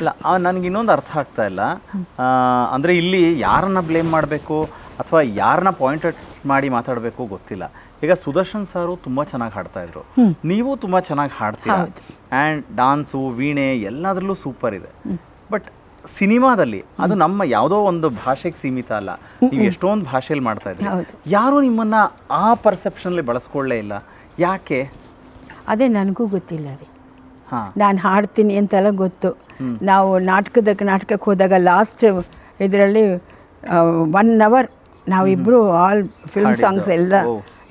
ಇಲ್ಲ ನನಗೆ ಇನ್ನೊಂದು ಅರ್ಥ ಆಗ್ತಾ ಇಲ್ಲ. ಅಂದರೆ ಇಲ್ಲಿ ಯಾರನ್ನ ಬ್ಲೇಮ್ ಮಾಡಬೇಕು ಅಥವಾ ಯಾರನ್ನ ಪಾಯಿಂಟ್ ಮಾಡಿ ಮಾತಾಡಬೇಕು ಗೊತ್ತಿಲ್ಲ. ಈಗ ಸುದರ್ಶನ್ ಸಾರು ತುಂಬಾ ಚೆನ್ನಾಗಿ ಹಾಡ್ತಾ ಇದ್ರು. ನೀವು ತುಂಬಾ ಚೆನ್ನಾಗಿ ಹಾಡ್ತೀರಾ? ಆ್ಯಂಡ್ ಡಾನ್ಸು ವೀಣೆ ಎಲ್ಲದರಲ್ಲೂ ಸೂಪರ್ ಇದೆ. ಬಟ್ ಸಿನಿಮಾದಲ್ಲಿ ಅದು ನಮ್ಮ ಯಾವುದೋ ಒಂದು ಭಾಷೆಗೆ ಸೀಮಿತ ಅಲ್ಲ. ನೀವು ಎಷ್ಟೊಂದು ಭಾಷೆಯಲ್ಲಿ ಮಾಡ್ತಾ ಇದ್ರಿ. ಯಾರು ನಿಮ್ಮನ್ನ ಆ ಪರ್ಸೆಪ್ಷನ್ಲಿ ಬಳಸ್ಕೊಳ್ಳೇ ಇಲ್ಲ. ಯಾಕೆ? ಅದೇ ನನಗೂ ಗೊತ್ತಿಲ್ಲ ರೀ. ನಾನು ಹಾಡ್ತೀನಿ ಅಂತೆಲ್ಲ ಗೊತ್ತು. ನಾವು ನಾಟಕದ ನಾಟಕಕ್ಕೆ ಹೋದಾಗ ಲಾಸ್ಟ್ ಇದರಲ್ಲಿ ಒನ್ ಅವರ್ ನಾವಿಬ್ಬರು ಆಲ್ ಫಿಲ್ಮ್ ಸಾಂಗ್ಸ್ ಎಲ್ಲ.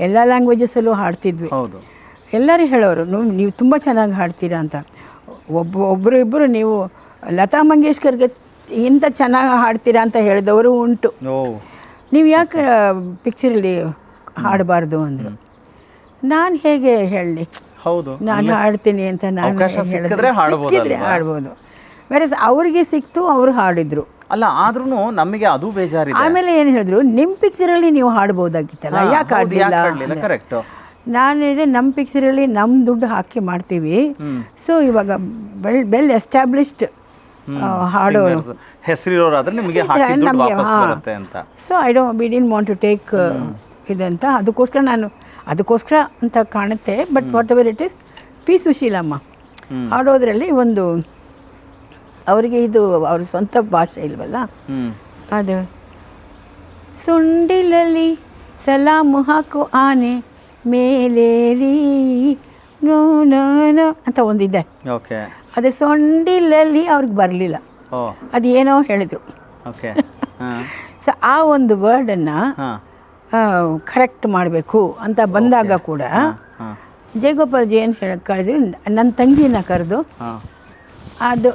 ಎಲ್ಲ ಲ್ಯಾಂಗ್ವೇಜಸಲ್ಲೂ ಹಾಡ್ತಿದ್ವಿ. ಎಲ್ಲರೂ ಹೇಳೋರು ನೀವು ತುಂಬ ಚೆನ್ನಾಗಿ ಹಾಡ್ತೀರಾ ಅಂತ. ಒಬ್ಬ ಒಬ್ಬರು ಇಬ್ಬರು ನೀವು ಲತಾ ಮಂಗೇಶ್ಕರ್ಗೆ ಇಂಥ ಚೆನ್ನಾಗಿ ಹಾಡ್ತೀರಾ ಅಂತ ಹೇಳಿದವರು ಉಂಟು. ನೀವು ಯಾಕೆ ಪಿಕ್ಚರಲ್ಲಿ ಹಾಡಬಾರ್ದು ಅಂದರು. ನಾನು ಹೇಗೆ ಹೇಳಲಿ? ಹೌದು ನಾನು ಹಾಡ್ತೀನಿ ಅಂತ ನಾನು ಅವಕಾಶ ಹೇಳಿದ್ರೆ. ಸಿಕ್ಕಿದ್ರೆ ಹಾಡ್ಬೋದು ಬೇರೆ ಅವ್ರಿಗೆ ಸಿಕ್ತು ಅವರು ಹಾಡಿದ್ರು. ಅಲ್ಲ ಆದ್ರೂ ನಮಗೆ ಅದು ಬೇಜಾರಿದೆ. ಆಮೇಲೆ ಏನು ಹೇಳಿದ್ರು ನಿಮ್ಮ ಪಿಕ್ಚರಲ್ಲಿ ನೀವು ಹಾಡ್ಬೋದಾಗಿತ್ತಲ್ಲ ಯಾಕೆ ಹಾಡಲಿಲ್ಲ? ಕರೆಕ್ಟ್ ನಾನು ಇದೆ ನಮ್ಮ ಪಿಕ್ಚರಲ್ಲಿ ನಮ್ಮ ದುಡ್ಡು ಹಾಕಿ ಮಾಡ್ತೀವಿ. ಹ್ಮ್. ಸೊ ಇವಾಗ ಬೆಲ್ ಬೆಲ್ ಎಸ್ಟಾಬ್ಲಿಷ್ಡ್ ಹಾಡೋರು. ಹೆಸರಿರೋರಾದ್ರೆ ನಿಮಗೆ ಹಾಕಿ ದುಡ್ಡು ವಾಪಸ್ ಬರುತ್ತೆ ಅಂತ. So I don't we didn't want to take ಇದಂತ. ಅದಕ್ಕೋಸ್ಕರ ನಾನು ಅದಕ್ಕೋಸ್ಕರ ಅಂತ ಕಾಣುತ್ತೆ. But whatever it is P Susheelamma ಆಡೋದ್ರಲ್ಲಿ ಹಾಡೋದ್ರಲ್ಲಿ ಒಂದು ಅವರಿಗೆ ಇದು ಅವ್ರ ಸ್ವಂತ ಭಾಷೆ ಇಲ್ವಲ್ಲ? ಅದು ಸುಂಡಿಲಲ್ಲಿ ಸಲಾಮು ಹಾಕು ಆನೆ ಮೇಲೇರಿ ನೋ ನೋ ನೋ ಅಂತ ಒಂದಿದೆ. ಅದು ಸೊಂಡಿಲಲ್ಲಿ ಅವ್ರಿಗೆ ಬರಲಿಲ್ಲ. ಅದೇನೋ ಅದು ಏನೋ ಹೇಳಿದರು ಸೊ ಆ ಒಂದು ವರ್ಡನ್ನು ಕರೆಕ್ಟ್ ಮಾಡಬೇಕು ಅಂತ ಬಂದಾಗ ಕೂಡ ಜಯಗೋಪಾಲ್ಜಿ ಏನು ಹೇಳಕ್ಕೆ ಕಳೆದ್ರು ನನ್ನ ತಂಗಿನ ಕರೆದು ಅದು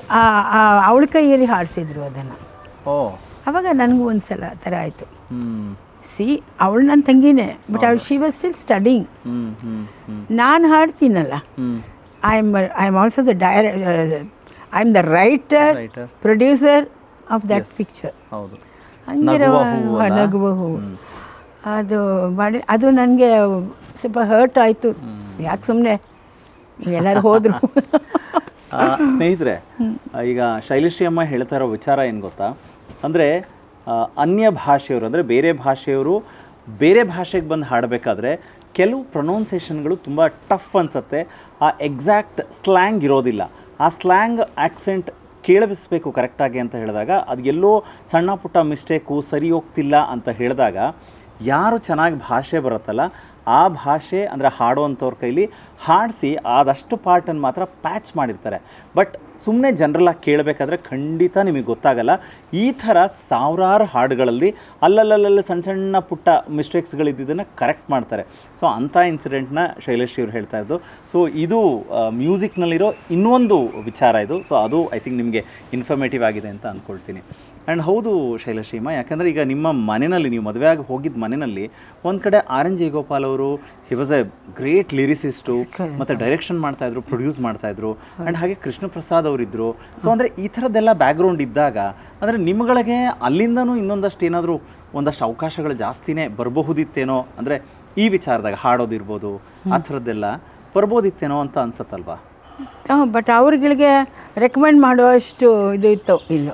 ಅವಳ ಕೈಯಲ್ಲಿ ಹಾಡಿಸಿದ್ರು ಅದನ್ನು. ಅವಾಗ ನನಗೂ ಒಂದು ಸಲ ಆ ಥರ ಆಯಿತು. ಸಿ ಅವಳು ನನ್ನ ತಂಗಿನೇ ಬಟ್ ಅವಳು ಶಿ ವಾಸ್ ಸ್ಟಿಲ್ ಸ್ಟಡಿಂಗ್ ನಾನು ಹಾಡ್ತೀನಲ್ಲ I am I am also the Deere I am the writer producer of that picture ಹೌದು. ನಗುವ ಹೂವು. ಅದು ಮಾಡಿ ಅದು ನನಗೆ ಸ್ವಲ್ಪ ಹರ್ಟ್ ಆಯಿತು. ಯಾಕೆ ಸುಮ್ಮನೆ ಎಲ್ಲರೂ ಹೋದರು. ಸ್ನೇಹಿತರೆ ಈಗ ಶೈಲಶ್ರೀ ಅಮ್ಮ ಹೇಳ್ತಾ ಇರೋ ವಿಚಾರ ಏನು ಗೊತ್ತಾ? ಅಂದರೆ ಅನ್ಯ ಭಾಷೆಯವರು ಅಂದರೆ ಬೇರೆ ಭಾಷೆಯವರು ಬೇರೆ ಭಾಷೆಗೆ ಬಂದು ಹಾಡಬೇಕಾದ್ರೆ ಕೆಲವು ಪ್ರೊನೌನ್ಸೇಷನ್ಗಳು ತುಂಬ ಟಫ್ ಅನಿಸುತ್ತೆ. ಆ ಎಕ್ಸಾಕ್ಟ್ ಸ್ಲ್ಯಾಂಗ್ ಇರೋದಿಲ್ಲ. ಆ ಸ್ಲ್ಯಾಂಗ್ ಆ್ಯಕ್ಸೆಂಟ್ ಕೇಳಿಸ್ಬೇಕು ಕರೆಕ್ಟಾಗಿ ಅಂತ ಹೇಳಿದಾಗ ಅದು ಎಲ್ಲೋ ಸಣ್ಣ ಪುಟ್ಟ ಮಿಸ್ಟೇಕು ಸರಿ ಹೋಗ್ತಿಲ್ಲ ಅಂತ ಹೇಳಿದಾಗ ಯಾರು ಚೆನ್ನಾಗಿ ಭಾಷೆ ಬರುತ್ತಲ್ಲ, ಆ ಭಾಷೆ ಅಂದರೆ ಹಾಡುವಂಥವ್ರ ಕೈಲಿ ಹಾಡಿಸಿ ಆದಷ್ಟು ಪಾರ್ಟನ್ನು ಮಾತ್ರ ಪ್ಯಾಚ್ ಮಾಡಿರ್ತಾರೆ. ಬಟ್ ಸುಮ್ಮನೆ ಜನರಲ್ಲಾಗಿ ಕೇಳಬೇಕಾದ್ರೆ ಖಂಡಿತ ನಿಮಗೆ ಗೊತ್ತಾಗಲ್ಲ, ಈ ಥರ ಸಾವಿರಾರು ಹಾಡುಗಳಲ್ಲಿ ಅಲ್ಲಲ್ಲಲ್ಲಲ್ಲಿ ಸಣ್ಣ ಸಣ್ಣ ಪುಟ್ಟ ಮಿಸ್ಟೇಕ್ಸ್ಗಳಿದ್ದನ್ನು ಕರೆಕ್ಟ್ ಮಾಡ್ತಾರೆ. ಸೊ ಅಂಥ ಇನ್ಸಿಡೆಂಟ್ನ ಶೈಲೇಶ್ ಅವ್ರು ಹೇಳ್ತಾ ಇದ್ದು ಸೊ ಇದು ಮ್ಯೂಸಿಕ್ನಲ್ಲಿರೋ ಇನ್ನೊಂದು ವಿಚಾರ ಇದು. ಸೊ ಅದು ಐ ಥಿಂಕ್ ನಿಮಗೆ ಇನ್ಫಾರ್ಮೇಟಿವ್ ಆಗಿದೆ ಅಂತ ಅಂದ್ಕೊಳ್ತೀನಿ. ಆ್ಯಂಡ್ ಹೌದು ಶೈಲಶ್ರೀಮ ಯಾಕಂದರೆ ಈಗ ನಿಮ್ಮ ಮನೆಯಲ್ಲಿ ನೀವು ಮದುವೆ ಆಗಿ ಹೋಗಿದ್ದ ಮನೆಯಲ್ಲಿ ಒಂದು ಕಡೆ ಆರ್ ಎನ್ ಜಯಗೋಪಾಲ್ ಅವರು he was a great lyricist ಮತ್ತು ಡೈರೆಕ್ಷನ್ ಮಾಡ್ತಾ ಇದ್ರು ಪ್ರೊಡ್ಯೂಸ್ ಮಾಡ್ತಾ ಇದ್ರು ಆ್ಯಂಡ್ ಹಾಗೆ ಕೃಷ್ಣ ಪ್ರಸಾದ್ ಅವರಿದ್ದರು ಸೊ ಅಂದರೆ ಈ ಥರದ್ದೆಲ್ಲ ಬ್ಯಾಕ್ಗ್ರೌಂಡ್ ಇದ್ದಾಗ ಅಂದರೆ ನಿಮ್ಗಳಿಗೆ ಅಲ್ಲಿಂದನೂ ಇನ್ನೊಂದಷ್ಟು ಏನಾದರೂ ಒಂದಷ್ಟು ಅವಕಾಶಗಳು ಜಾಸ್ತಿನೇ ಬರಬಹುದಿತ್ತೇನೋ ಅಂದರೆ ಈ ವಿಚಾರದಾಗ ಹಾಡೋದಿರ್ಬೋದು ಆ ಥರದ್ದೆಲ್ಲ ಬರ್ಬೋದಿತ್ತೇನೋ ಅಂತ ಅನ್ಸತ್ತಲ್ವಾ? ಬಟ್ ಅವ್ರಿಗೆ ರೆಕಮೆಂಡ್ ಮಾಡುವಷ್ಟು ಇದು ಇತ್ತು. ಇಲ್ಲ.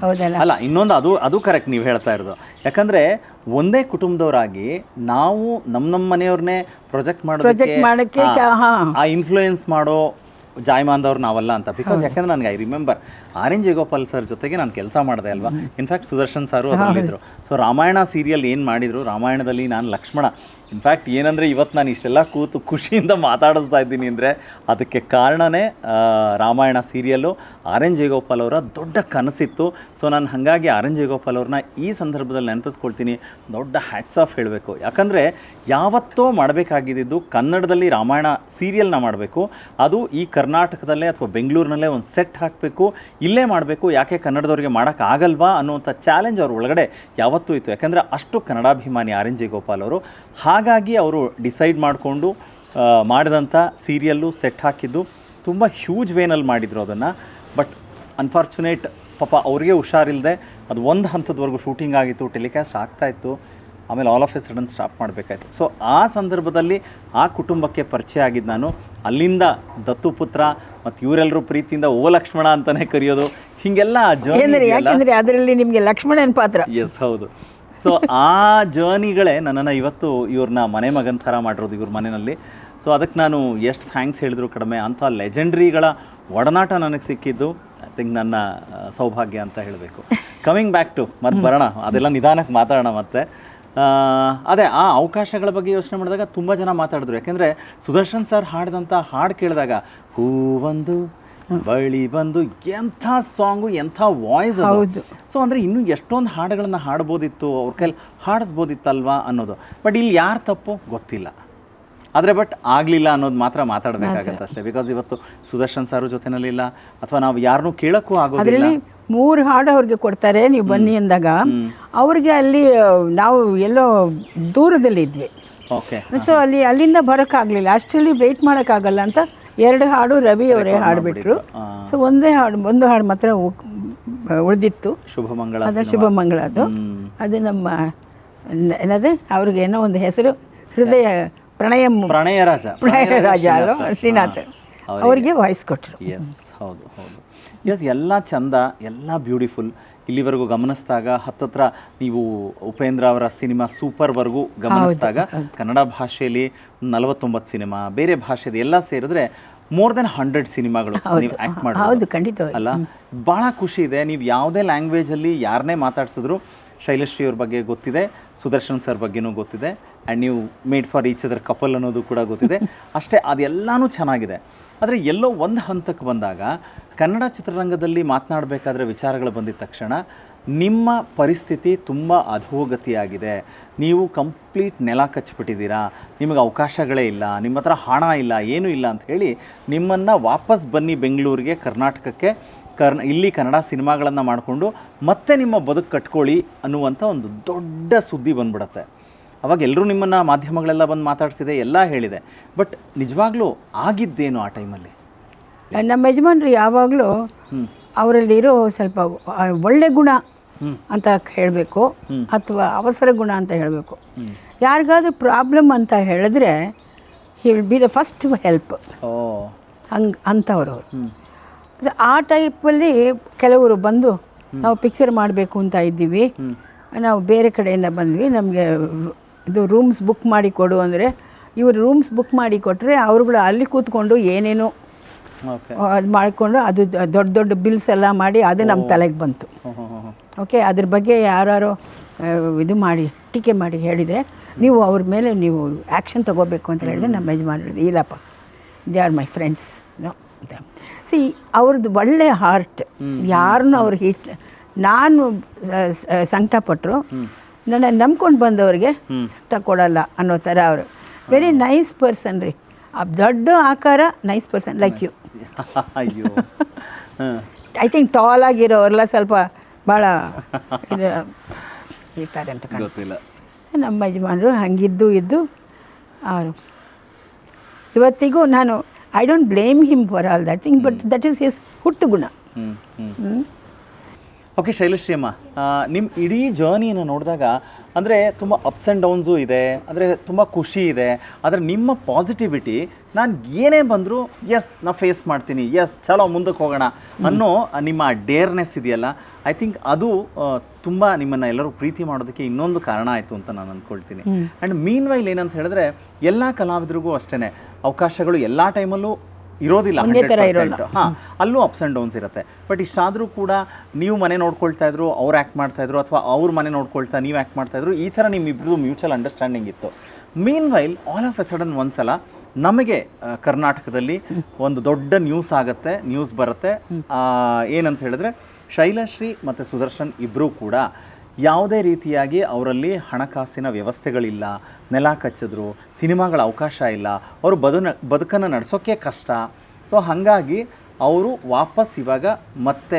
ಹೌದಲ್ಲ? ಅಲ್ಲ ಇನ್ನೊಂದು ಅದು ಅದು ಕರೆಕ್ಟ್ ನೀವು ಹೇಳ್ತಾ ಇರೋದು. ಯಾಕಂದ್ರೆ ಒಂದೇ ಕುಟುಂಬದವರಾಗಿ ನಾವು ನಮ್ಮ ನಮ್ಮ ಮನೆಯವ್ರನ್ನೇ ಪ್ರೊಜೆಕ್ಟ್ ಮಾಡೋ ಮಾಡಕ್ಕೆ ಕ- ಆ ಇನ್ಫ್ಲೂಯೆನ್ಸ್ ಮಾಡೋ ಜಾಯಮಾನ್ದವ್ರು ನಾವಲ್ಲ ಅಂತ. ಬಿಕಾಸ್ ಯಾಕಂದ್ರೆ ನನಗೆ I remember R N Jayagopal sir ಜೊತೆಗೆ ನಾನು ಕೆಲಸ ಮಾಡಿದೆ ಅಲ್ವಾ? ಇನ್ಫ್ಯಾಕ್ಟ್ ಸುದರ್ಶನ್ ಸಾರು ಅದರಲ್ಲಿದ್ದರು ಸೊ ರಾಮಾಯಣ ಸೀರಿಯಲ್ ಏನು ಮಾಡಿದರು? ರಾಮಾಯಣದಲ್ಲಿ ನಾನು ಲಕ್ಷ್ಮಣ. ಇನ್ಫ್ಯಾಕ್ಟ್ ಏನಂದರೆ ಇವತ್ತು ನಾನು ಇಷ್ಟೆಲ್ಲ ಕೂತು ಖುಷಿಯಿಂದ ಮಾತಾಡಿಸ್ತಾ ಇದ್ದೀನಿ ಅಂದರೆ ಅದಕ್ಕೆ ಕಾರಣನೇ Ramayana serial R N Jayagopal ಅವರ ದೊಡ್ಡ ಕನಸಿತ್ತು. ಸೊ ನಾನು ಹಾಗಾಗಿ ಆರ್ ಎನ್ ಜಯಗೋಪಾಲ್ ಅವ್ರನ್ನ ಈ ಸಂದರ್ಭದಲ್ಲಿ ನೆನಪಿಸ್ಕೊಳ್ತೀನಿ. ದೊಡ್ಡ ಹ್ಯಾಟ್ಸ್ ಆಫ್ ಹೇಳಬೇಕು. ಯಾಕಂದರೆ ಯಾವತ್ತೋ ಮಾಡಬೇಕಾಗಿದ್ದು ಕನ್ನಡದಲ್ಲಿ ರಾಮಾಯಣ ಸೀರಿಯಲ್ನ ಮಾಡಬೇಕು. ಅದು ಈ ಕರ್ನಾಟಕದಲ್ಲೇ ಅಥವಾ ಬೆಂಗಳೂರಿನಲ್ಲೇ ಒಂದು ಸೆಟ್ ಹಾಕಬೇಕು. ಇಲ್ಲೇ ಮಾಡಬೇಕು, ಯಾಕೆ ಕನ್ನಡದವ್ರಿಗೆ ಮಾಡೋಕ್ಕಾಗಲ್ವಾ ಅನ್ನುವಂಥ ಚಾಲೆಂಜ್ ಅವ್ರ ಒಳಗಡೆ ಯಾವತ್ತೂ ಇತ್ತು. ಯಾಕಂದರೆ ಅಷ್ಟು ಕನ್ನಡಾಭಿಮಾನಿ ಆರ್ ಎನ್ ಜಯಗೋಪಾಲ್ ಅವರು. ಹಾಗಾಗಿ ಅವರು ಡಿಸೈಡ್ ಮಾಡಿಕೊಂಡು ಮಾಡಿದಂಥ ಸೀರಿಯಲ್ಲು ಸೆಟ್ ಹಾಕಿದ್ದು ತುಂಬ ಹ್ಯೂಜ್ ವೇನಲ್ಲಿ ಮಾಡಿದರು ಅದನ್ನು. ಬಟ್ ಅನ್ಫಾರ್ಚುನೇಟ್ ಪಾಪ ಅವ್ರಿಗೆ ಹುಷಾರಿಲ್ಲದೆ ಅದು ಒಂದು ಹಂತದವರೆಗೂ ಶೂಟಿಂಗ್ ಆಗಿತ್ತು ಟೆಲಿಕಾಸ್ಟ್ ಆಗ್ತಾಯಿತ್ತು ಆಮೇಲೆ all of a sudden stop ಮಾಡಬೇಕಾಯ್ತು. So ಆ ಸಂದರ್ಭದಲ್ಲಿ ಆ ಕುಟುಂಬಕ್ಕೆ ಪರಿಚಯ ಆಗಿದ್ದು ನಾನು. ಅಲ್ಲಿಂದ ದತ್ತುಪುತ್ರ ಮತ್ತು ಇವರೆಲ್ಲರೂ ಪ್ರೀತಿಯಿಂದ ಓ ಲಕ್ಷ್ಮಣ ಅಂತಲೇ ಕರೆಯೋದು. ಹೀಗೆಲ್ಲ ಯಾಕೆಂದ್ರೆ ಅದರಲ್ಲಿ ನಿಮಗೆ ಲಕ್ಷ್ಮಣನ ಪಾತ್ರ? ಎಸ್ ಹೌದು. ಸೊ ಆ ಜರ್ನಿಗಳೇ ನನ್ನನ್ನು ಇವತ್ತು ಇವ್ರನ್ನ ಮನೆ ಮಗನ ಥರ ಮಾಡಿರೋದು ಇವ್ರ ಮನೆಯಲ್ಲಿ. ಸೊ ಅದಕ್ಕೆ ನಾನು ಎಷ್ಟು ಥ್ಯಾಂಕ್ಸ್ ಹೇಳಿದ್ರು ಕಡಿಮೆ ಅಂಥ ಲೆಜೆಂಡ್ರಿಗಳ ಒಡನಾಟ ನನಗೆ ಸಿಕ್ಕಿದ್ದು. ಐ ಥಿಂಕ್ ನನ್ನ ಸೌಭಾಗ್ಯ ಅಂತ ಹೇಳಬೇಕು. ಕಮಿಂಗ್ ಬ್ಯಾಕ್ ಟು ಮತ್ತೆ ಬರೋಣ ಅದೆಲ್ಲ ನಿಧಾನಕ್ಕೆ ಮಾತಾಡೋಣ ಮತ್ತೆ. ಅದೇ ಆ ಅವಕಾಶಗಳ ಬಗ್ಗೆ ಯೋಚನೆ ಮಾಡಿದಾಗ ತುಂಬ ಜನ ಮಾತಾಡಿದ್ರು. ಯಾಕೆಂದರೆ ಸುದರ್ಶನ್ ಸರ್ ಹಾಡಿದಂಥ ಹಾಡು ಕೇಳಿದಾಗ ಹೂವೊಂದು ಬಳಿ ಬಂದು ಎಂಥ ಸಾಂಗು ಎಂಥ ವಾಯ್ಸ್ ಹೌದು. ಸೊ ಅಂದರೆ ಇನ್ನೂ ಎಷ್ಟೊಂದು ಹಾಡುಗಳನ್ನು ಹಾಡ್ಬೋದಿತ್ತು ಅವ್ರ ಕೈಲಿ ಹಾಡಿಸ್ಬೋದಿತ್ತಲ್ವಾ ಅನ್ನೋದು. ಬಟ್ ಇಲ್ಲಿ ಯಾರು ತಪ್ಪು? ಗೊತ್ತಿಲ್ಲ. ಆದರೆ ಬಟ್ ಆಗಲಿಲ್ಲ ಅನ್ನೋದು ಮಾತ್ರ ಮಾತಾಡಬೇಕಾಗತ್ತೆ ಅಷ್ಟೇ. ಬಿಕಾಸ್ ಇವತ್ತು ಸುದರ್ಶನ್ ಸಾರು ಜೊತೆನಲ್ಲಿಲ್ಲ ಅಥವಾ ನಾವು ಯಾರನ್ನೂ ಕೇಳೋಕ್ಕೂ ಆಗೋದಿಲ್ಲ. ಮೂರು ಹಾಡು ಅವ್ರಿಗೆ ಕೊಡ್ತಾರೆ ನೀವು ಬನ್ನಿ ಅಂದಾಗ. ಅವ್ರಿಗೆ ಅಲ್ಲಿ ನಾವು ಎಲ್ಲೋ ದೂರದಲ್ಲಿ ಇದ್ವಿ. ಓಕೆ ಸೊ ಅಲ್ಲಿ ಅಲ್ಲಿಂದ ಬರೋಕ್ಕಾಗಲಿಲ್ಲ. ಅಷ್ಟರಲ್ಲಿ ವೆಯ್ಟ್ ಮಾಡೋಕ್ಕಾಗಲ್ಲ ಅಂತ ಎರಡು ಹಾಡು ರವಿ ಅವರೇ ಹಾಡಿಬಿಟ್ರು ಸೊ ಒಂದೇ ಹಾಡು ಒಂದು ಹಾಡು ಮಾತ್ರ ಉಳಿದಿತ್ತು. ಶುಭಮಂಗಳ ಅದು ಶುಭಮಂಗಳ ಅದು. ಅದು ನಮ್ಮ ಏನದು? ಅವ್ರಿಗೆ ಏನೋ ಒಂದು ಹೆಸರು ಹೃದಯ ಪ್ರಣಯ ಪ್ರಣಯ ರಾಜ. ಪ್ರಣಯ ರಾಜ ಶ್ರೀನಾಥ್. ಅವರಿಗೆ. ವಾಯ್ಸ್ ಕೊಟ್ಟರು. ಎಸ್ ಹೌದು ಹೌದು. ಎಸ್ ಎಲ್ಲ ಚಂದ ಎಲ್ಲ ಬ್ಯೂಟಿಫುಲ್ ಇಲ್ಲಿವರೆಗೂ ಗಮನಿಸಿದಾಗ ಹತ್ತತ್ರ ನೀವು ಉಪೇಂದ್ರ ಅವರ ಸಿನಿಮಾ ಸೂಪರ್ ವರ್ಗೂ ಗಮನಿಸಿದಾಗ ಕನ್ನಡ ಭಾಷೆಯಲ್ಲಿ ನಲವತ್ತೊಂಬತ್ತು ಸಿನಿಮಾ ಬೇರೆ ಭಾಷೆದ ಎಲ್ಲ ಸೇರಿದ್ರೆ ಮೋರ್ ದೆನ್ ಹಂಡ್ರೆಡ್ ಸಿನಿಮಾಗಳು ನೀವು ಆ್ಯಕ್ಟ್ ಹೌದು ಮಾಡಿ ಖಂಡಿತವಾಗಿ ಅಲ್ಲ? ಭಾಳ ಖುಷಿ ಇದೆ ನೀವು ಯಾವುದೇ ಲ್ಯಾಂಗ್ವೇಜಲ್ಲಿ ಯಾರನ್ನೇ ಮಾತಾಡ್ಸಿದ್ರು ಶೈಲಶ್ರೀ ಅವ್ರ ಬಗ್ಗೆ ಗೊತ್ತಿದೆ ಸುದರ್ಶನ್ ಸರ್ ಬಗ್ಗೆನೂ ಗೊತ್ತಿದೆ. ಆ್ಯಂಡ್ ನೀವು made for each other couple ಅನ್ನೋದು ಕೂಡ ಗೊತ್ತಿದೆ. ಅಷ್ಟೇ ಅದೆಲ್ಲನೂ ಚೆನ್ನಾಗಿದೆ. ಆದರೆ ಎಲ್ಲೋ ಒಂದು ಹಂತಕ್ಕೆ ಬಂದಾಗ ಕನ್ನಡ ಚಿತ್ರರಂಗದಲ್ಲಿ ಮಾತನಾಡಬೇಕಾದ್ರೆ ವಿಚಾರಗಳು ಬಂದಿದ ತಕ್ಷಣ ನಿಮ್ಮ ಪರಿಸ್ಥಿತಿ ತುಂಬ ಅಧೋಗತಿಯಾಗಿದೆ. ನೀವು ಕಂಪ್ಲೀಟ್ ನೆಲ ಕಚ್ಚಿಬಿಟ್ಟಿದ್ದೀರಾ ನಿಮಗೆ ಅವಕಾಶಗಳೇ ಇಲ್ಲ. ನಿಮ್ಮ ಹತ್ರ ಹಣ ಇಲ್ಲ, ಏನೂ ಇಲ್ಲ ಅಂತ ಹೇಳಿ ನಿಮ್ಮನ್ನು ವಾಪಸ್ ಬನ್ನಿ ಬೆಂಗಳೂರಿಗೆ, ಕರ್ನಾಟಕಕ್ಕೆ, ಕರ್ನ ಇಲ್ಲಿ ಕನ್ನಡ ಸಿನಿಮಾಗಳನ್ನು ಮಾಡಿಕೊಂಡು ಮತ್ತೆ ನಿಮ್ಮ ಬದುಕು ಕಟ್ಕೊಳ್ಳಿ ಅನ್ನುವಂಥ ಒಂದು ದೊಡ್ಡ ಸುದ್ದಿ ಬಂದ್ಬಿಡತ್ತೆ. ಅವಾಗ ಎಲ್ಲರೂ ನಿಮ್ಮನ್ನು ಮಾಧ್ಯಮಗಳೆಲ್ಲ ಬಂದು ಮಾತಾಡಿಸಿದೆ ಎಲ್ಲ ಹೇಳಿದೆ. ಬಟ್ ನಿಜವಾಗ್ಲೂ ಆಗಿದ್ದೇನು ಆ ಟೈಮಲ್ಲಿ? ನಮ್ಮ ಯಜಮಾನ್ರು ಯಾವಾಗಲೂ. ಅವರಲ್ಲಿರೋ ಸ್ವಲ್ಪ ಒಳ್ಳೆ ಗುಣ ಅಂತ ಹೇಳಬೇಕು ಅಥವಾ ಅವಸರ ಗುಣ ಅಂತ ಹೇಳಬೇಕು. ಯಾರಿಗಾದ್ರೂ ಪ್ರಾಬ್ಲಮ್ ಅಂತ ಹೇಳಿದ್ರೆ he will be the first help ಓ. ಹಂಗೆ ಅಂಥವ್ರು ಆ ಟೈಪಲ್ಲಿ ಕೆಲವರು ಬಂದು ನಾವು ಪಿಕ್ಚರ್ ಮಾಡಬೇಕು ಅಂತ ಇದ್ದೀವಿ. ನಾವು ಬೇರೆ ಕಡೆಯಿಂದ ಬಂದ್ವಿ ನಮಗೆ ಇದು ರೂಮ್ಸ್ ಬುಕ್ ಮಾಡಿ ಕೊಡು ಅಂದರೆ ಇವರು ರೂಮ್ಸ್ ಬುಕ್ ಮಾಡಿ ಕೊಟ್ಟರೆ ಅವ್ರುಗಳು ಅಲ್ಲಿ ಕೂತ್ಕೊಂಡು ಏನೇನೋ ಅದು ಮಾಡಿಕೊಂಡು ಅದು ದೊಡ್ಡ ದೊಡ್ಡ ಬಿಲ್ಸ್ ಎಲ್ಲ ಮಾಡಿ ಅದು ನಮ್ಮ ತಲೆಗೆ ಬಂತು. ಓಕೆ ಅದ್ರ ಬಗ್ಗೆ ಯಾರು ಇದು ಮಾಡಿ ಟೀಕೆ ಮಾಡಿ ಹೇಳಿದರೆ ನೀವು ಅವ್ರ ಮೇಲೆ ನೀವು ಆ್ಯಕ್ಷನ್ ತಗೋಬೇಕು ಅಂತ ಹೇಳಿದ್ರೆ ನಮ್ಮ ಯಜಮಾನ್ ಇಲ್ಲಪ್ಪ they are my friends no ಅಂತ. ಸಿ ಅವ್ರದ್ದು ಒಳ್ಳೆ ಹಾರ್ಟ್ ಯಾರನ್ನೂ ಅವ್ರು ಹಿಟ್ ನಾನು ಸ- ಸ- ಸಂಕಟ ಪಟ್ಟರು ನನ್ನ ನಂಬ್ಕೊಂಡು ಬಂದವ್ರಿಗೆ ಸಂಕಟ ಕೊಡಲ್ಲ ಅನ್ನೋ ಥರ ಅವರು. ವೆರಿ ನೈಸ್ ಪರ್ಸನ್ ರೀ. ಆ ದೊಡ್ಡ ಆಕಾರ nice person like you I think tall ಆಗಿರೋರೆಲ್ಲ ಸ್ವಲ್ಪ ಭಾಳ ಇದು ಇರ್ತಾರೆ ಅಂತ ಕಾಣ್ತಿಲ್ಲ ನಮ್ಮ ಯಜಮಾನರು ಹಂಗಿದ್ದು ಇದ್ದು ಅವರು. ಇವತ್ತಿಗೂ ನಾನು I don't blame him for all that thing but that is his ಹುಟ್ಟು ಗುಣ? ಓಕೆ ಶೈಲಶ್ರೀಮ್ಮ ನಿಮ್ಮ ಇಡೀ ಜರ್ನಿಯನ್ನು ನೋಡಿದಾಗ ಅಂದರೆ ತುಂಬ ಅಪ್ಸ್ ಆ್ಯಂಡ್ ಡೌನ್ಸು ಇದೆ ಅಂದರೆ ತುಂಬ ಖುಷಿ ಇದೆ ಆದರೆ ನಿಮ್ಮ ಪಾಸಿಟಿವಿಟಿ ನಾನು ಏನೇ ಬಂದರೂ ಎಸ್ ನಾ ಫೇಸ್ ಮಾಡ್ತೀನಿ ಎಸ್ ಚಲೋ ಮುಂದಕ್ಕೆ ಹೋಗೋಣ ಅನ್ನೋ ನಿಮ್ಮ ಡೇರ್ನೆಸ್ ಇದೆಯಲ್ಲ ಐ ಥಿಂಕ್ ಅದು ತುಂಬ ನಿಮ್ಮನ್ನು ಎಲ್ಲರೂ ಪ್ರೀತಿ ಮಾಡೋದಕ್ಕೆ ಇನ್ನೊಂದು ಕಾರಣ ಆಯಿತು ಅಂತ ನಾನು ಅಂದ್ಕೊಳ್ತೀನಿ ಆ್ಯಂಡ್ ಮೀನ್ ವೈಲ್ ಏನಂತ ಹೇಳಿದ್ರೆ ಎಲ್ಲ ಕಲಾವಿದರಿಗೂ ಅಷ್ಟೇ ಅವಕಾಶಗಳು ಎಲ್ಲ ಟೈಮಲ್ಲೂ ಇರೋದಿಲ್ಲ. ಹಾಂ ಅಲ್ಲೂ ಅಪ್ಸ್ ಆ್ಯಂಡ್ ಡೌನ್ಸ್ ಇರುತ್ತೆ. ಬಟ್ ಇಷ್ಟಾದರೂ ಕೂಡ ನೀವು ಮನೆ ನೋಡ್ಕೊಳ್ತಾ ಇದ್ರು ಅವ್ರು ಆ್ಯಕ್ಟ್ ಮಾಡ್ತಾ ಇದ್ರು ಅಥವಾ ಅವ್ರ ಮನೆ ನೋಡ್ಕೊಳ್ತಾ ನೀವು ಆ್ಯಕ್ಟ್ ಮಾಡ್ತಾ ಇದ್ರು ಈ ಥರ ನಿಮ್ಮಿಬ್ರದ್ದು ಮ್ಯೂಚುವಲ್ ಅಂಡರ್ಸ್ಟ್ಯಾಂಡಿಂಗ್ ಇತ್ತು. Meanwhile all of a sudden ಒಂದ್ಸಲ ನಮಗೆ ಕರ್ನಾಟಕದಲ್ಲಿ ಒಂದು ದೊಡ್ಡ ನ್ಯೂಸ್ ಆಗುತ್ತೆ ನ್ಯೂಸ್ ಬರುತ್ತೆ. ಏನಂತ ಹೇಳಿದ್ರೆ ಶೈಲಶ್ರೀ ಮತ್ತು ಸುದರ್ಶನ್ ಇಬ್ಬರೂ ಕೂಡ ಯಾವುದೇ ರೀತಿಯಾಗಿ ಅವರಲ್ಲಿ ಹಣಕಾಸಿನ ವ್ಯವಸ್ಥೆಗಳಿಲ್ಲ ನೆಲ ಕಚ್ಚಿದ್ರು ಸಿನಿಮಾಗಳ ಅವಕಾಶ ಇಲ್ಲ ಅವರು ಬದುನ ಬದುಕನ್ನು ನಡೆಸೋಕ್ಕೆ ಕಷ್ಟ. ಸೊ ಹಾಗಾಗಿ ಅವರು ವಾಪಸ್ ಇವಾಗ ಮತ್ತೆ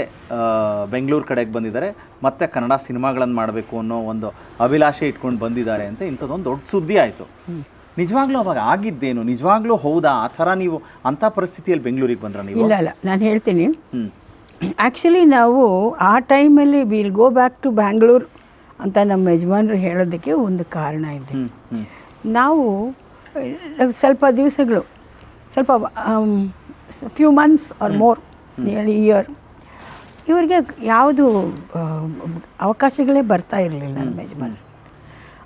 ಬೆಂಗಳೂರು ಕಡೆಗೆ ಬಂದಿದ್ದಾರೆ. ಮತ್ತೆ ಕನ್ನಡ ಸಿನಿಮಾಗಳನ್ನು ಮಾಡಬೇಕು ಅನ್ನೋ ಒಂದು ಅಭಿಲಾಷೆ ಇಟ್ಕೊಂಡು ಬಂದಿದ್ದಾರೆ ಅಂತ ಇಂಥದ್ದೊಂದು ದೊಡ್ಡ ಸುದ್ದಿ ಆಯಿತು. ನಿಜವಾಗ್ಲೂ ಅವಾಗ ಆಗಿದ್ದೇನು? ನಿಜವಾಗ್ಲೂ ಹೌದಾ? ಆ ಥರ ನೀವು ಅಂಥ ಪರಿಸ್ಥಿತಿಯಲ್ಲಿ ಬೆಂಗಳೂರಿಗೆ ಬಂದ್ರೆ ನೀವು? ಇಲ್ಲ ಇಲ್ಲ. ನಾನು ಹೇಳ್ತೀನಿ. ಹ್ಞೂ ಆ್ಯಕ್ಚುಲಿ ನಾವು ಆ ಟೈಮಲ್ಲಿ will go back to Bangalore ಅಂತ ನಮ್ಮ ಯಜಮಾನರು ಹೇಳೋದಕ್ಕೆ ಒಂದು ಕಾರಣ ಇದೆ. ನಾವು ಸ್ವಲ್ಪ ದಿವಸಗಳು ಸ್ವಲ್ಪ few months or more nearly year ಇವರಿಗೆ ಯಾವುದು ಅವಕಾಶಗಳೇ ಬರ್ತಾ ಇರಲಿಲ್ಲ ನಮ್ಮ ಯಜಮಾನರು.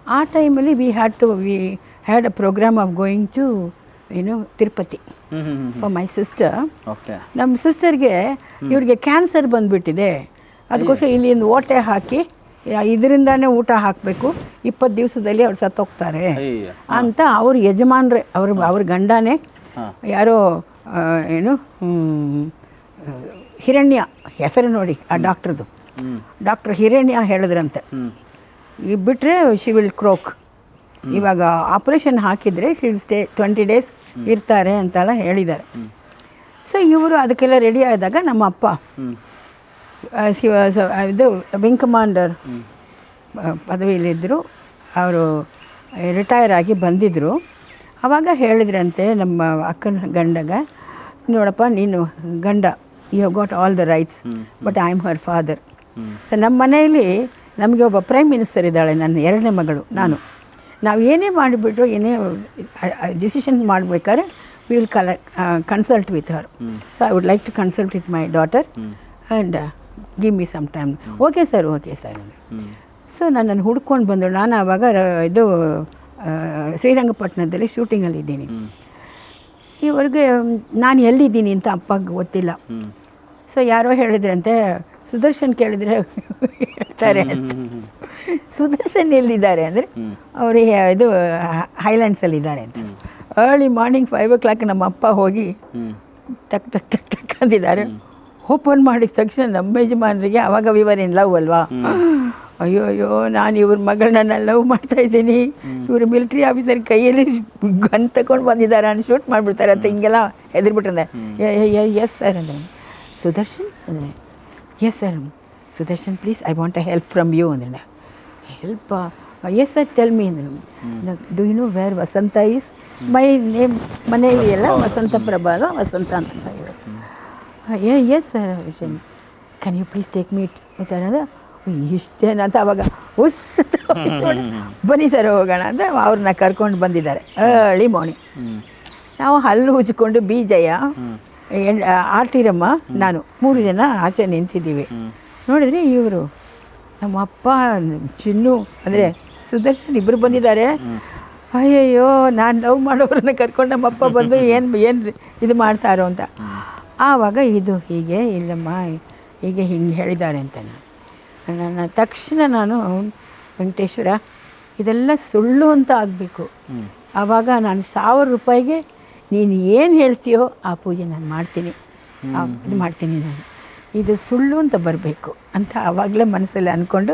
ಆ ಟೈಮಲ್ಲಿ we had to we had a programme of going to ಏನು ತಿರುಪತಿ. ಫಾರ್ ಮೈ ಸಿಸ್ಟರ್ ನಮ್ಮ ಸಿಸ್ಟರ್ಗೆ ಇವ್ರಿಗೆ ಕ್ಯಾನ್ಸರ್ ಬಂದುಬಿಟ್ಟಿದೆ. ಅದಕ್ಕೋಸ್ಕರ ಇಲ್ಲಿ ಒಂದು ಓಟೆ ಹಾಕಿ ಇದರಿಂದಾನೇ ಊಟ ಹಾಕಬೇಕು. ಇಪ್ಪತ್ತು ದಿವಸದಲ್ಲಿ ಅವ್ರು ಸತ್ತೋಗ್ತಾರೆ. ಅಂತ ಅವ್ರ ಯಜಮಾನ್ರೆ ಅವ್ರ ಅವ್ರ ಗಂಡನೇ ಯಾರೋ ಏನು ಹಿರಣ್ಯ ಹೆಸರು ನೋಡಿ ಆ ಡಾಕ್ಟ್ರದ್ದು ಡಾಕ್ಟರ್ ಹಿರಣ್ಯ ಹೇಳಿದ್ರಂತೆ. ಇದು ಬಿಟ್ಟರೆ ಶಿ ವಿಲ್ ಕ್ರೋಕ್ ಇವಾಗ ಆಪ್ರೇಷನ್ ಹಾಕಿದರೆ ಶಿಲ್ ಸ್ಟೇ ಟ್ವೆಂಟಿ ಡೇಸ್ ಇರ್ತಾರೆ ಅಂತೆಲ್ಲ ಹೇಳಿದ್ದಾರೆ. ಸೊ ಇವರು ಅದಕ್ಕೆಲ್ಲ ರೆಡಿ ಆದಾಗ ನಮ್ಮ ಅಪ್ಪ ಶಿವ ಇದು ವಿಂಗ್ ಕಮಾಂಡರ್ ಪದವಿಯಲ್ಲಿದ್ದರು. ಅವರು ರಿಟೈರ್ ಆಗಿ ಬಂದಿದ್ದರು ಆವಾಗ ಹೇಳಿದ್ರಂತೆ ನಮ್ಮ ಅಕ್ಕನ ಗಂಡಗ ನೋಡಪ್ಪ ನೀನು ಗಂಡ you have got all the rights but I am her father so ನಮ್ಮ ಮನೆಯಲ್ಲಿ ನಮಗೆ ಒಬ್ಬ ಪ್ರೈಮ್ ಮಿನಿಸ್ಟರ್ ಇದ್ದಾಳೆ ನನ್ನ ಎರಡನೇ ಮಗಳು ನಾನು. ನಾವು ಏನೇ ಮಾಡಿಬಿಟ್ರು ಏನೇ ಡಿಸಿಷನ್ ಮಾಡಬೇಕಾದ್ರೆ ವಿಲ್ ಕಲ consult with her so I would like to consult with my daughter and give me some time okay sir okay sir so ನನ್ನನ್ನು ಹುಡ್ಕೊಂಡು ಬಂದಳು ನಾನು ಆವಾಗ ಇದು ಶ್ರೀರಂಗಪಟ್ಟಣದಲ್ಲಿ ಶೂಟಿಂಗಲ್ಲಿ ಇದ್ದೀನಿ. ಹ್ಮ್. ಇವ್ರಿಗೆ ನಾನು ಎಲ್ಲಿದ್ದೀನಿ ಅಂತ ಅಪ್ಪಗೆ ಗೊತ್ತಿಲ್ಲ. ಸೊ ಯಾರೋ ಹೇಳಿದ್ರಂತೆ ಸುದರ್ಶನ್ ಕೇಳಿದ್ರೆ ಹೇಳ್ತಾರೆ ಅಂತ. ಸುದರ್ಶನ್ ಎಲ್ಲಿದ್ದಾರೆ ಅಂದರೆ ಅವರು ಅವರಿಗೆ ಇದು ಹೈಲ್ಯಾಂಡ್ಸಲ್ಲಿ ಇದ್ದಾರೆ ಅಂತ. Early morning five o'clock ನಮ್ಮ ಅಪ್ಪ ಹೋಗಿ ಟಕ್ ಟಕ್ ಟಕ್ ಟಕ್ ಅಂತಿದ್ದಾರೆ ಓಪನ್ ಮಾಡಿದ ತಕ್ಷಣ ನಮ್ಮ ಯಜಮಾನರಿಗೆ ಅವಾಗ ವಿವರ್ ಇನ್ ಲವ್ ಅಲ್ವಾ? ಅಯ್ಯೋ ಅಯ್ಯೋ ನಾನು ಇವ್ರ ಮಗಳನ್ನ ಲವ್ ಮಾಡ್ತಾ ಇದ್ದೀನಿ. ಇವರು ಮಿಲಿಟ್ರಿ ಆಫೀಸರ್ ಕೈಯಲ್ಲಿ ಗನ್ ತಗೊಂಡು ಬಂದಿದ್ದಾರೆ ಅಂತ ಶೂಟ್ ಮಾಡಿಬಿಡ್ತಾರೆ ಅಂತ ಹಿಂಗೆಲ್ಲ ಹೆದರ್ಬಿಟ್ಟಂದೆ ಎಸ್ ಸರ್ ಅಂದರೆ. ಸುದರ್ಶನ್ ಅಂದರೆ yes sir Sudarshan please I want a help from you ಅಂದ್ರೆ. Help yes sir tell me ಅಂದ್ರೆ do you know where Vasantha is my name ಮನೆಯಲ್ಲಿ ಎಲ್ಲ ವಸಂತ ಪ್ರಭಾಗ ವಸಂತ ಅಂತ ಏ yes sir can you please take meet with ಅನ್ನೋದು ಇಷ್ಟೇನ ಅಂತ ಅವಾಗ ಉಸ್ ಬನ್ನಿ ಸರ್ ಹೋಗೋಣ ಅಂತ ಅವ್ರನ್ನ ಕರ್ಕೊಂಡು ಬಂದಿದ್ದಾರೆ ಅಳಿ ಮಾರ್ನಿಂಗ್ ನಾವು ಹಲ್ಲು ಉಜ್ಕೊಂಡು ಬೀಜಯ್ಯ ಆರ್ ಟಿರಮ್ಮ ನಾನು ಮೂರು ಜನ ಆಚೆ ನಿಂತಿದ್ದೀವಿ. ನೋಡಿದ್ರೆ ಇವರು ನಮ್ಮ ಅಪ್ಪ ಚಿನ್ನು ಅಂದರೆ ಸುದರ್ಶನ್ ಇಬ್ಬರು ಬಂದಿದ್ದಾರೆ. ಅಯ್ಯಯ್ಯೋ ನಾನು ಲವ್ ಮಾಡೋರನ್ನ ಕರ್ಕೊಂಡು ನಮ್ಮ ಅಪ್ಪ ಬಂದು ಏನು ಏನು ಇದು ಮಾಡ್ತಾರೋ ಅಂತ. ಆವಾಗ ಇದು ಹೀಗೆ ಇಲ್ಲಮ್ಮ ಹೀಗೆ ಹಿಂಗೆ ಹೇಳಿದ್ದಾರೆ ಅಂತ ನಾನು. ನನ್ನ ತಕ್ಷಣ ನಾನು ವೆಂಕಟೇಶ್ವರ ಇದೆಲ್ಲ ಸುಳ್ಳು ಅಂತ ಆಗಬೇಕು. ಆವಾಗ ನಾನು ಸಾವಿರ ರೂಪಾಯಿಗೆ ನೀನು ಏನು ಹೇಳ್ತೀಯೋ ಆ ಪೂಜೆ ನಾನು ಮಾಡ್ತೀನಿ. ಇದು ಮಾಡ್ತೀನಿ ನಾನು. ಇದು ಸುಳ್ಳು ಅಂತ ಬರಬೇಕು ಅಂತ ಆವಾಗಲೇ ಮನಸ್ಸಲ್ಲಿ ಅಂದ್ಕೊಂಡು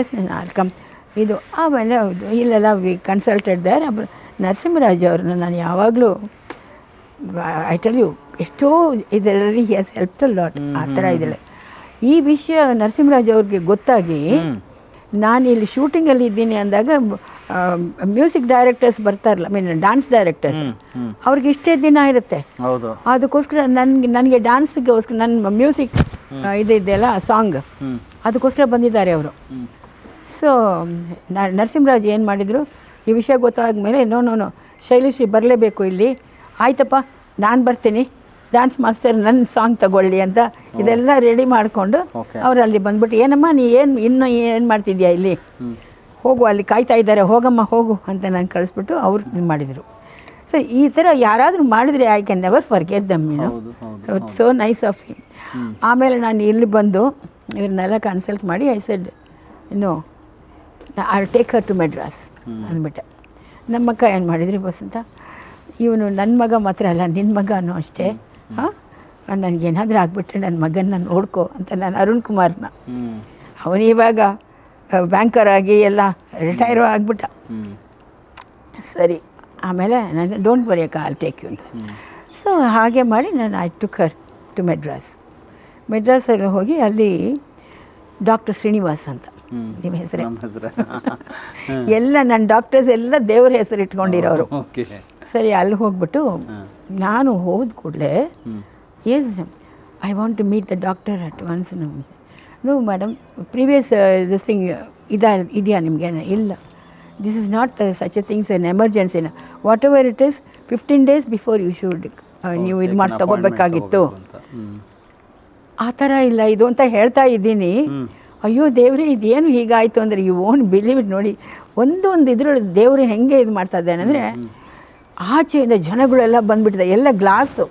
ಎಸ್ ಕಮ್ ಇದು ಆಮೇಲೆ ಹೌದು ಇಲ್ಲೆಲ್ಲ ವಿ ಕನ್ಸಲ್ಟೆಡ್ ದೇರ್ ನರಸಿಂಹರಾಜ್ ಅವ್ರನ್ನ ನಾನು ಯಾವಾಗಲೂ ಐ ಟೆಲ್ ಯು ಎಷ್ಟೋ ಇದರಲ್ಲಿ ಎಸ್ ಹೆಲ್ಪ್ ದ ಲಾಟ್ ಆ ಥರ ಇದ್ದಾಳೆ. ಈ ವಿಷಯ ನರಸಿಂಹರಾಜ್ ಅವ್ರಿಗೆ ಗೊತ್ತಾಗಿ ನಾನು ಇಲ್ಲಿ ಶೂಟಿಂಗಲ್ಲಿ ಇದ್ದೀನಿ ಅಂದಾಗ ಮ್ಯೂಸಿಕ್ ಡೈರೆಕ್ಟರ್ಸ್ ಬರ್ತಾರಲ್ಲ ಮೀನ್ ಡಾನ್ಸ್ ಡೈರೆಕ್ಟರ್ಸ್ ಅವ್ರಿಗೆ ಇಷ್ಟೇ ದಿನ ಇರುತ್ತೆ. ಅದಕ್ಕೋಸ್ಕರ ನನಗೆ ನನಗೆ ಡಾನ್ಸ್ಗೋಸ್ಕರ ನನ್ನ ಮ್ಯೂಸಿಕ್ ಇದು ಇದೆಯಲ್ಲ ಸಾಂಗ್ ಅದಕ್ಕೋಸ್ಕರ ಬಂದಿದ್ದಾರೆ ಅವರು. ಸೊ ನರಸಿಂಹರಾಜ್ ಏನು ಮಾಡಿದರು? ಈ ವಿಷಯ ಗೊತ್ತಾದ ಮೇಲೆ ನೋ ನೋ ನೋ ಶೈಲಶ್ರೀ ಬರಲೇಬೇಕು ಇಲ್ಲಿ. ಆಯ್ತಪ್ಪ ನಾನು ಬರ್ತೀನಿ. ಡ್ಯಾನ್ಸ್ ಮಾಸ್ಟರ್ ನನ್ನ ಸಾಂಗ್ ತಗೊಳ್ಳಿ ಅಂತ ಇದೆಲ್ಲ ರೆಡಿ ಮಾಡಿಕೊಂಡು ಅವರಲ್ಲಿ ಬಂದ್ಬಿಟ್ಟು ಏನಮ್ಮ ನೀ ಏನು ಇನ್ನೂ ಏನು ಮಾಡ್ತಿದ್ಯಾ ಇಲ್ಲಿ? ಹೋಗು ಅಲ್ಲಿ ಕಾಯ್ತಾ ಇದ್ದಾರೆ ಹೋಗಮ್ಮ ಹೋಗು ಅಂತ ನಾನು ಕಳಿಸ್ಬಿಟ್ಟು ಅವ್ರು ಇದು ಮಾಡಿದರು. ಸೊ ಈ ಥರ ಯಾರಾದರೂ ಮಾಡಿದರೆ I can never forget them you it's so nice of him. ಆಮೇಲೆ ನಾನು ಇಲ್ಲಿ ಬಂದು ಇವ್ರನ್ನೆಲ್ಲ ಕನ್ಸಲ್ಟ್ ಮಾಡಿ I said no I take her to Madras ಅಂದ್ಬಿಟ್ಟೆ. ನಮ್ಮ ಅಕ್ಕ ಏನು ಮಾಡಿದ್ರಿ ಬಸಂತ ಇವನು ನನ್ನ ಮಗ ಮಾತ್ರ ಅಲ್ಲ ನಿನ್ನ ಮಗನೂ ಅಷ್ಟೇ. ಹಾಂ? ನನಗೇನಾದರೂ ಆಗಿಬಿಟ್ರೆ ನನ್ನ ಮಗನ ನೋಡ್ಕೋ ಅಂತ ನಾನು ಅರುಣ್ ಕುಮಾರ್ನ. ಅವನಿವಾಗ ಬ್ಯಾಂಕರ್ ಆಗಿ ಎಲ್ಲ ರಿಟೈರ್ ಆಗಿಬಿಟ್ಟ. ಸರಿ ಆಮೇಲೆ ನಾನು ಡೋಂಟ್ ವರಿ ಅಕ್ಕ ಐಲ್ ಟೇಕ್ ಯು ಅಂತ. ಸೊ ಹಾಗೆ ಮಾಡಿ ನಾನು I took her to Madras ಮೆಡ್ರಾಸಲ್ಲಿ ಹೋಗಿ ಅಲ್ಲಿ ಡಾಕ್ಟರ್ ಶ್ರೀನಿವಾಸ್ ಅಂತ. ನಿಮ್ಮ ಹೆಸರೇ? ಎಲ್ಲ ನನ್ನ ಡಾಕ್ಟರ್ಸ್ ಎಲ್ಲ ದೇವ್ರ ಹೆಸರು ಇಟ್ಕೊಂಡಿರೋರು. ಸರಿ ಅಲ್ಲಿ ಹೋಗ್ಬಿಟ್ಟು ನಾನು ಹೋದ ಕೂಡಲೇ is I want to meet the doctor at once no madam previous this thing ಇದಾ ಇದೆಯಾ ನಿಮಗೆ ಇಲ್ಲ this is not such a things an ಎಮರ್ಜೆನ್ಸಿನ whatever it is fifteen days before you should ನೀವು ಇದು ಮಾಡಿ ತಗೋಬೇಕಾಗಿತ್ತು. ಆ ಥರ ಇಲ್ಲ ಇದು ಅಂತ ಹೇಳ್ತಾ ಇದ್ದೀನಿ. ಅಯ್ಯೋ ದೇವ್ರೆ ಇದೇನು ಹೀಗಾಯಿತು ಅಂದರೆ ಯು ಓನ್ ಬಿಲೀವ್ ಇಟ್ ನೋಡಿ. ಒಂದೊಂದು ಒಂದು ಇದ್ರೊಳಗೆ ದೇವರು ಹೆಂಗೆ ಇದು ಮಾಡ್ತಾ ಇದ್ದಾನೆ ಅಂದರೆ ಆಚೆಯಿಂದ ಜನಗಳೆಲ್ಲ ಬಂದ್ಬಿಟ್ಟಿದೆ ಎಲ್ಲ ಗ್ಲಾಸು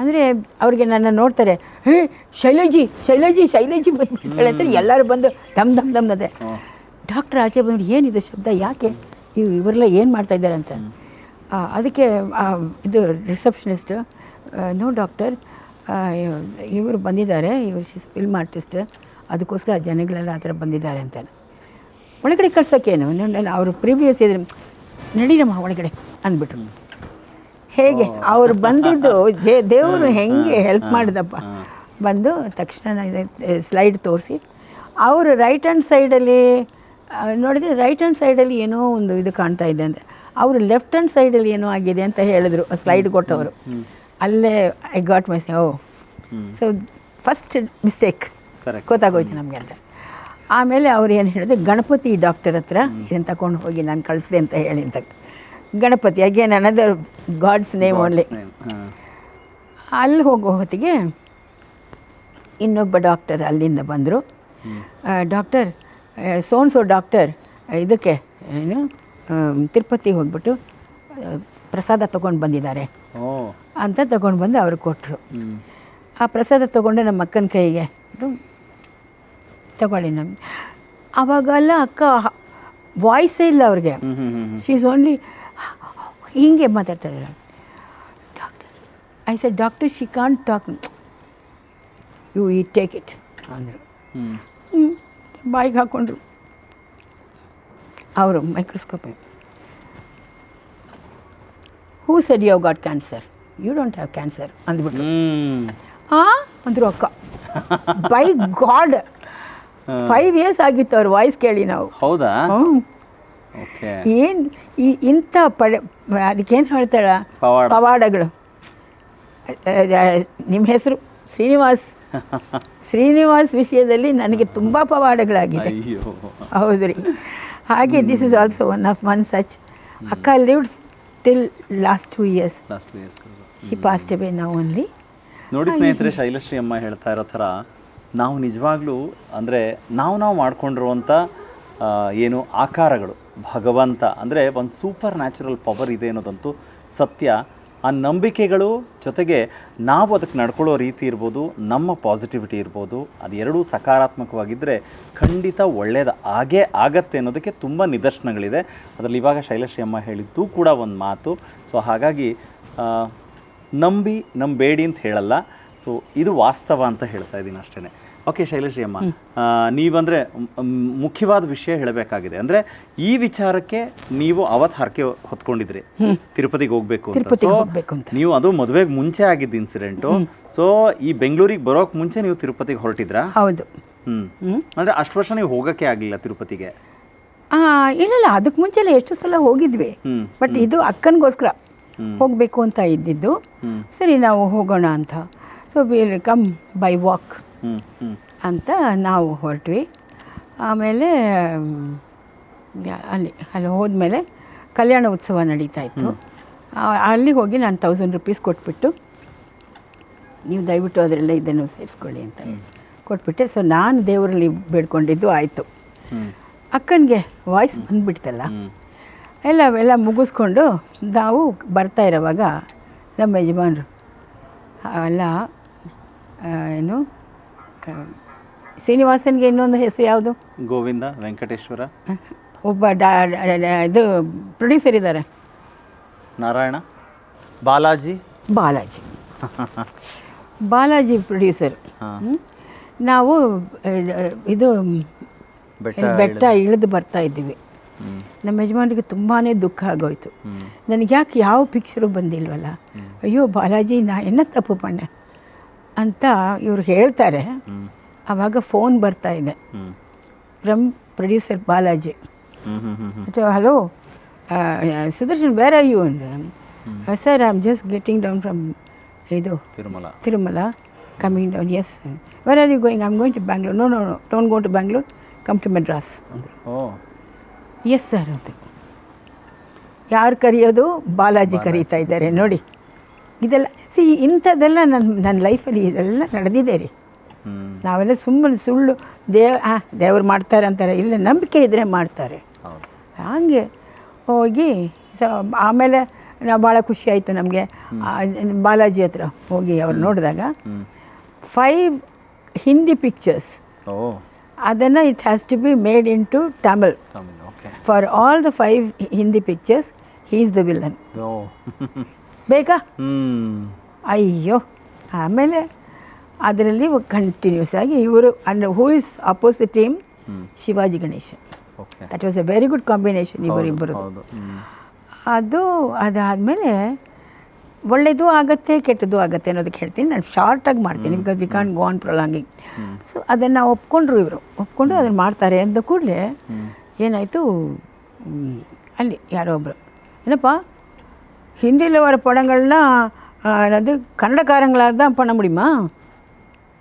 ಅಂದರೆ ಅವ್ರಿಗೆ ನನ್ನ ನೋಡ್ತಾರೆ ಹೇ ಶೈಲಜಿ ಶೈಲಜಿ ಶೈಲಜಿ ಬಂದ್ಬಿಟ್ಟಿದ್ದಾಳೆ ಅಂತ ಎಲ್ಲರೂ ಬಂದು ದಮ್ ದಮ್ ದಮ್ ಅದೇ. ಡಾಕ್ಟ್ರ್ ಆಚೆ ಬಂದ್ಬಿಟ್ಟು ಏನಿದೆ ಶಬ್ದ ಯಾಕೆ? ಇವು ಇವರೆಲ್ಲ ಏನು ಮಾಡ್ತಾ ಇದ್ದಾರೆ ಅಂತ. ಅದಕ್ಕೆ ಇದು ರಿಸೆಪ್ಷನಿಸ್ಟ್ ನೋ ಡಾಕ್ಟರ್ ಇವರು ಬಂದಿದ್ದಾರೆ ಇವರು ಫಿಲ್ಮ್ ಆರ್ಟಿಸ್ಟ್ ಅದಕ್ಕೋಸ್ಕರ ಜನಗಳೆಲ್ಲ ಆ ಥರ ಬಂದಿದ್ದಾರೆ ಅಂತ. ಒಳಗಡೆ ಕಳ್ಸೋಕ್ಕೇನು ನಾನು ಅವರು ಪ್ರೀವಿಯಸ್ ಇದ್ರೆ ನಡೀರಮ್ಮ ಒಳಗಡೆ ಅಂದ್ಬಿಟ್ರು. ಹೇಗೆ? ಅವ್ರು ಬಂದಿದ್ದು ಜೇ ದೇವರು ಹೆಂಗೆ ಹೆಲ್ಪ್ ಮಾಡಿದಪ್ಪ? ಬಂದು ತಕ್ಷಣ ಸ್ಲೈಡ್ ತೋರಿಸಿ. ಅವರು ರೈಟ್ ಹ್ಯಾಂಡ್ ಸೈಡಲ್ಲಿ ನೋಡಿದರೆ ರೈಟ್ ಹ್ಯಾಂಡ್ ಸೈಡಲ್ಲಿ ಏನೋ ಒಂದು ಇದು ಕಾಣ್ತಾ ಇದೆ ಅಂತ. ಅವರು ಲೆಫ್ಟ್ ಹ್ಯಾಂಡ್ ಸೈಡಲ್ಲಿ ಏನೋ ಆಗಿದೆ ಅಂತ ಹೇಳಿದ್ರು ಸ್ಲೈಡ್ ಕೊಟ್ಟವರು. ಅಲ್ಲೇ I got my O. So first mistake ಗೊತ್ತಾಗೋಯ್ತು ನಮಗೆ ಅಂತ. ಆಮೇಲೆ ಅವ್ರು ಏನು ಹೇಳಿದ್ರು ಗಣಪತಿ ಡಾಕ್ಟರ್ ಹತ್ರ ಇದನ್ನು ತಗೊಂಡು ಹೋಗಿ ನಾನು ಕಳಿಸಿದೆ ಅಂತ ಹೇಳಿ ಅಂತ. Ganapati again another god's name only ಅಲ್ಲಿ ಹೋಗೋ ಹೊತ್ತಿಗೆ ಇನ್ನೊಬ್ಬ ಡಾಕ್ಟರ್ ಅಲ್ಲಿಂದ ಬಂದರು. ಡಾಕ್ಟರ್ ಸೋನ್ಸೋ ಡಾಕ್ಟರ್ ಇದಕ್ಕೆ ಏನು ತಿರುಪತಿ ಹೋಗ್ಬಿಟ್ಟು ಪ್ರಸಾದ ತೊಗೊಂಡು ಬಂದಿದ್ದಾರೆ. ಅಂತ ತೊಗೊಂಡು ಬಂದು ಅವ್ರಿಗೆ ಕೊಟ್ಟರು ಆ ಪ್ರಸಾದ ತೊಗೊಂಡು ನಮ್ಮ ಅಕ್ಕನ ಕೈಗೆ ತಗೊಳ್ಳಿ ನಮ್ಮ ಅವಾಗೆಲ್ಲ ಅಕ್ಕ ವಾಯ್ಸೇ ಇಲ್ಲ ಅವ್ರಿಗೆ. ಶಿ ಈಸ್ ಓನ್ಲಿ ಹೀಗೆ ಮಾತಾಡ್ತಾರೆ doctor I say doctor she can't talk you ಈ ಟೇಕ್ ಇಟ್ ಅಂದರು ಹ್ಞೂ ಬಾಯಿಗೆ ಹಾಕ್ಕೊಂಡ್ರು ಅವರು microscope who said you got cancer you don't have cancer ಅಂದ್ಬಿಟ್ಟು ಹ್ಮ್. ಆ? ಅಂದರು ಅಕ್ಕ. ಬೈ ಗಾಡ್ ಫೈವ್ ಇಯರ್ಸ್ ಆಗಿತ್ತು ಅವ್ರ ವಾಯ್ಸ್ ಕೇಳಿ ನಾವು. ಹೌದಾ? ಏನು ಈ ಇಂಥ ಪಡ ಅದಕ್ಕೇನು ಹೇಳ್ತಾಳ? ಪವಾಡಗಳು. ನಿಮ್ಮ ಹೆಸರು? ಶ್ರೀನಿವಾಸ್. ಶ್ರೀನಿವಾಸ್ ವಿಷಯದಲ್ಲಿ ನನಗೆ ತುಂಬ ಪವಾಡಗಳಾಗಿದೆ. ಹೌದು ರೀ ಹಾಗೆ this is also one of one such ಅಕ್ಕ lived till last two years she passed away ನಾವು ಓನ್ಲಿ ನೋಡಿ ಸ್ನೇಹಿತರೆ ಶೈಲಶ್ರೀ ಅಮ್ಮ ಹೇಳ್ತಾ ಇರೋ ಥರ ನಾವು ನಿಜವಾಗ್ಲೂ ಅಂದರೆ ನಾವು ನಾವು ಮಾಡ್ಕೊಂಡಿರುವಂಥ ಏನು ಆಕಾರಗಳು. ಭಗವಂತ. ಅಂದರೆ ಒಂದು ಸೂಪರ್ ನ್ಯಾಚುರಲ್ ಪವರ್ ಇದೆ ಅನ್ನೋದಂತೂ ಸತ್ಯ. ಆ ನಂಬಿಕೆಗಳು ಜೊತೆಗೆ ನಾವು ಅದಕ್ಕೆ ನಡ್ಕೊಳ್ಳೋ ರೀತಿ ಇರ್ಬೋದು, ನಮ್ಮ ಪಾಸಿಟಿವಿಟಿ ಇರ್ಬೋದು ಅದೆರಡೂ ಸಕಾರಾತ್ಮಕವಾಗಿದ್ದರೆ ಖಂಡಿತ ಒಳ್ಳೆಯದು ಆಗೇ ಆಗತ್ತೆ ಅನ್ನೋದಕ್ಕೆ ತುಂಬ ನಿದರ್ಶನಗಳಿದೆ. ಅದರಲ್ಲಿ ಇವಾಗ ಶೈಲಶ್ರೀ ಅಮ್ಮ ಹೇಳಿದ್ದು ಕೂಡ ಒಂದು ಮಾತು. ಸೊ ಹಾಗಾಗಿ ನಂಬಿ, ನಂಬೇಡಿ ಅಂತ ಹೇಳಲ್ಲ. ಸೊ ಇದು ವಾಸ್ತವ ಅಂತ ಹೇಳ್ತಾ ಇದ್ದೀನಿ ಅಷ್ಟೇ ಓಕೆ ಶೈಲಶ್ರೀ ಅಮ್ಮ ನೀವಂದ್ರೆ ಮುಖ್ಯವಾದ ವಿಷಯ ಹೇಳಬೇಕಾಗಿದೆ. ಅಂದ್ರೆ ಈ ವಿಚಾರಕ್ಕೆ ನೀವು ಅವತ್ತು ಹರಕೆ ಹೊತ್ಕೊಂಡಿದ್ರಿ ತಿರುಪತಿಗೆ ಹೋಗ್ಬೇಕು ಅಂತ. ನೀವು ಅದು ಮದುವೆಗೆ ಮುಂಚೆ ಆಗಿದ್ದ ಇನ್ಸಿಡೆಂಟು ಸೊ ಈ ಬೆಂಗಳೂರಿಗೆ ಬರೋಕ್ ಮುಂಚೆ ನೀವು ತಿರುಪತಿಗೆ ಹೊರಟಿದ್ರಾ? ಹೌದು. ಹ್ಮ್. ಅಂದ್ರೆ ಅಷ್ಟು ವರ್ಷ ನೀವು ಹೋಗಕ್ಕೆ ಆಗಲಿಲ್ಲ ತಿರುಪತಿಗೆ? ಆ, ಇಲ್ಲ ಇಲ್ಲ ಅದಕ್ಕೆ ಮುಂಚೆ ಎಷ್ಟು ಸಲ ಹೋಗಿದ್ವಿ. ಬಟ್ ಇದು ಅಕ್ಕನಿಗೋಸ್ಕರ. ಹೋಗಬೇಕು ಅಂತ ಇದ್ದಿದ್ದು. ಸರಿ ನಾವು ಹೋಗೋಣ ಅಂತ. So will come by walk ಅಂತ ನಾವು ಹೊರಟ್ವಿ. ಆಮೇಲೆ ಅಲ್ಲಿ ಅಲ್ಲಿ ಹೋದ್ಮೇಲೆ ಕಲ್ಯಾಣ ಉತ್ಸವ ನಡೀತಾ ಇತ್ತು. ಅಲ್ಲಿ ಹೋಗಿ ನಾನು ತೌಸಂಡ್ ರುಪೀಸ್ ಕೊಟ್ಬಿಟ್ಟು ನೀವು ದಯವಿಟ್ಟು ಅದರೆಲ್ಲ ಇದನ್ನು ಸೇರಿಸ್ಕೊಳ್ಳಿ ಅಂತ ಕೊಟ್ಬಿಟ್ಟೆ. ಸೊ ನಾನು ದೇವರಲ್ಲಿ ಬೇಡ್ಕೊಂಡಿದ್ದು ಆಯಿತು. ಅಕ್ಕನಿಗೆ ವಾಯ್ಸ್ ಬಂದುಬಿಡ್ತಲ್ಲ? ಎಲ್ಲ ಎಲ್ಲ ಮುಗಿಸ್ಕೊಂಡು ನಾವು ಬರ್ತಾ ಇರೋವಾಗ ನಮ್ಮ ಯಜಮಾನರು ಎಲ್ಲ ಏನು ಶ್ರೀನಿವಾಸನ್ಗೆ ಇನ್ನೊಂದು ಹೆಸರು ಯಾವುದು? ಗೋವಿಂದ ವೆಂಕಟೇಶ್ವರ. ಒಬ್ಬ ಇದು ಪ್ರೊಡ್ಯೂಸರ್ ಇದ್ದಾರೆ. ನಾರಾಯಣ. ಬಾಲಾಜಿ. ಬಾಲಾಜಿ. ಬಾಲಾಜಿ ಪ್ರೊಡ್ಯೂಸರ್ ನಾವು ಇದು ಬೆಟ್ಟ ಇಳಿದು. ಬರ್ತಾ ಇದ್ದೀವಿ. ನಮ್ಮ ಯಜಮಾನಿಗೆ ತುಂಬಾ ದುಃಖ ಆಗೋಯ್ತು. ನನಗೆ ಯಾಕೆ ಯಾವ ಪಿಕ್ಚರು ಬಂದಿಲ್ವಲ್ಲ? ಅಯ್ಯೋ ಬಾಲಾಜಿ ನಾ ಎನ್ನ ತಪ್ಪು ಪಣ್ಣೆ ಅಂತ ಇವ್ರು ಹೇಳ್ತಾರೆ. ಅವಾಗ ಆವಾಗ ಫೋನ್ ಬರ್ತಾ ಇದೆ. From producer Balaji. Hello Sudarshan where are you sir I am just getting down from ಇದು Tirumala. Tirumala coming down yes where are you going I'm going to Bangalore no no no don't go to Bangalore come to Madras ಅಂದರು ಓ. S sir ಅಂತ. ಯಾರು ಕರೆಯೋದು? ಬಾಲಾಜಿ ಕರೀತಾ ಇದ್ದಾರೆ ನೋಡಿ. ಇದೆಲ್ಲ ಸಿ ಇಂಥದ್ದೆಲ್ಲ ನನ್ನ ನನ್ನ ಲೈಫಲ್ಲಿ ಇದೆಲ್ಲ ನಡೆದಿದೆ ರೀ. ನಾವೆಲ್ಲ ಸುಮ್ಮನೆ ಸುಳ್ಳು ದೇವ ಹಾಂ ದೇವ್ರು ಮಾಡ್ತಾರೆ ಅಂತಾರೆ. ಇಲ್ಲ ನಂಬಿಕೆ ಇದ್ದರೆ ಮಾಡ್ತಾರೆ. ಹಾಗೆ ಹೋಗಿ ಸ ಆಮೇಲೆ ನಾವು ಭಾಳ ಖುಷಿ ಆಯಿತು ನಮಗೆ. ಬಾಲಾಜಿ ಹತ್ರ ಹೋಗಿ ಅವ್ರು ನೋಡಿದಾಗ ಫೈವ್ ಹಿಂದಿ ಪಿಕ್ಚರ್ಸ್ ಓ. ಅದನ್ನು it has to be made into Tamil for all the five Hindi pictures he is the villain ಬೇಕಾ? ಅಯ್ಯೋ ಆಮೇಲೆ ಅದರಲ್ಲಿ ಕಂಟಿನ್ಯೂಸ್ ಆಗಿ ಇವರು ಅಂದರೆ who is opposite team Shivaji Ganesh. That was a very good combination ಇವರಿಬ್ಬರು ಅದು ಅದಾದಮೇಲೆ ಒಳ್ಳೆಯದು ಆಗುತ್ತೆ ಕೆಟ್ಟದ್ದು ಆಗುತ್ತೆ ಅನ್ನೋದಕ್ಕೆ ಹೇಳ್ತೀನಿ. ನಾನು ಶಾರ್ಟಾಗಿ ಮಾಡ್ತೀನಿ because we can go on prolonging so ಅದನ್ನು ಒಪ್ಕೊಂಡ್ರು ಇವರು. ಒಪ್ಕೊಂಡು ಅದನ್ನು ಮಾಡ್ತಾರೆ ಅಂದ ಕೂಡಲೇ ಏನಾಯಿತು? ಅಲ್ಲಿ ಯಾರೋ ಒಬ್ಬರು ಏನಪ್ಪ? ಹಿಂದಿಲ್ಲವರ ಪಡಗಳನ್ನ படங்கள்லாம் ஆ, என்னது கன்னடக்காரங்களாக தான் பண்ண முடியுமா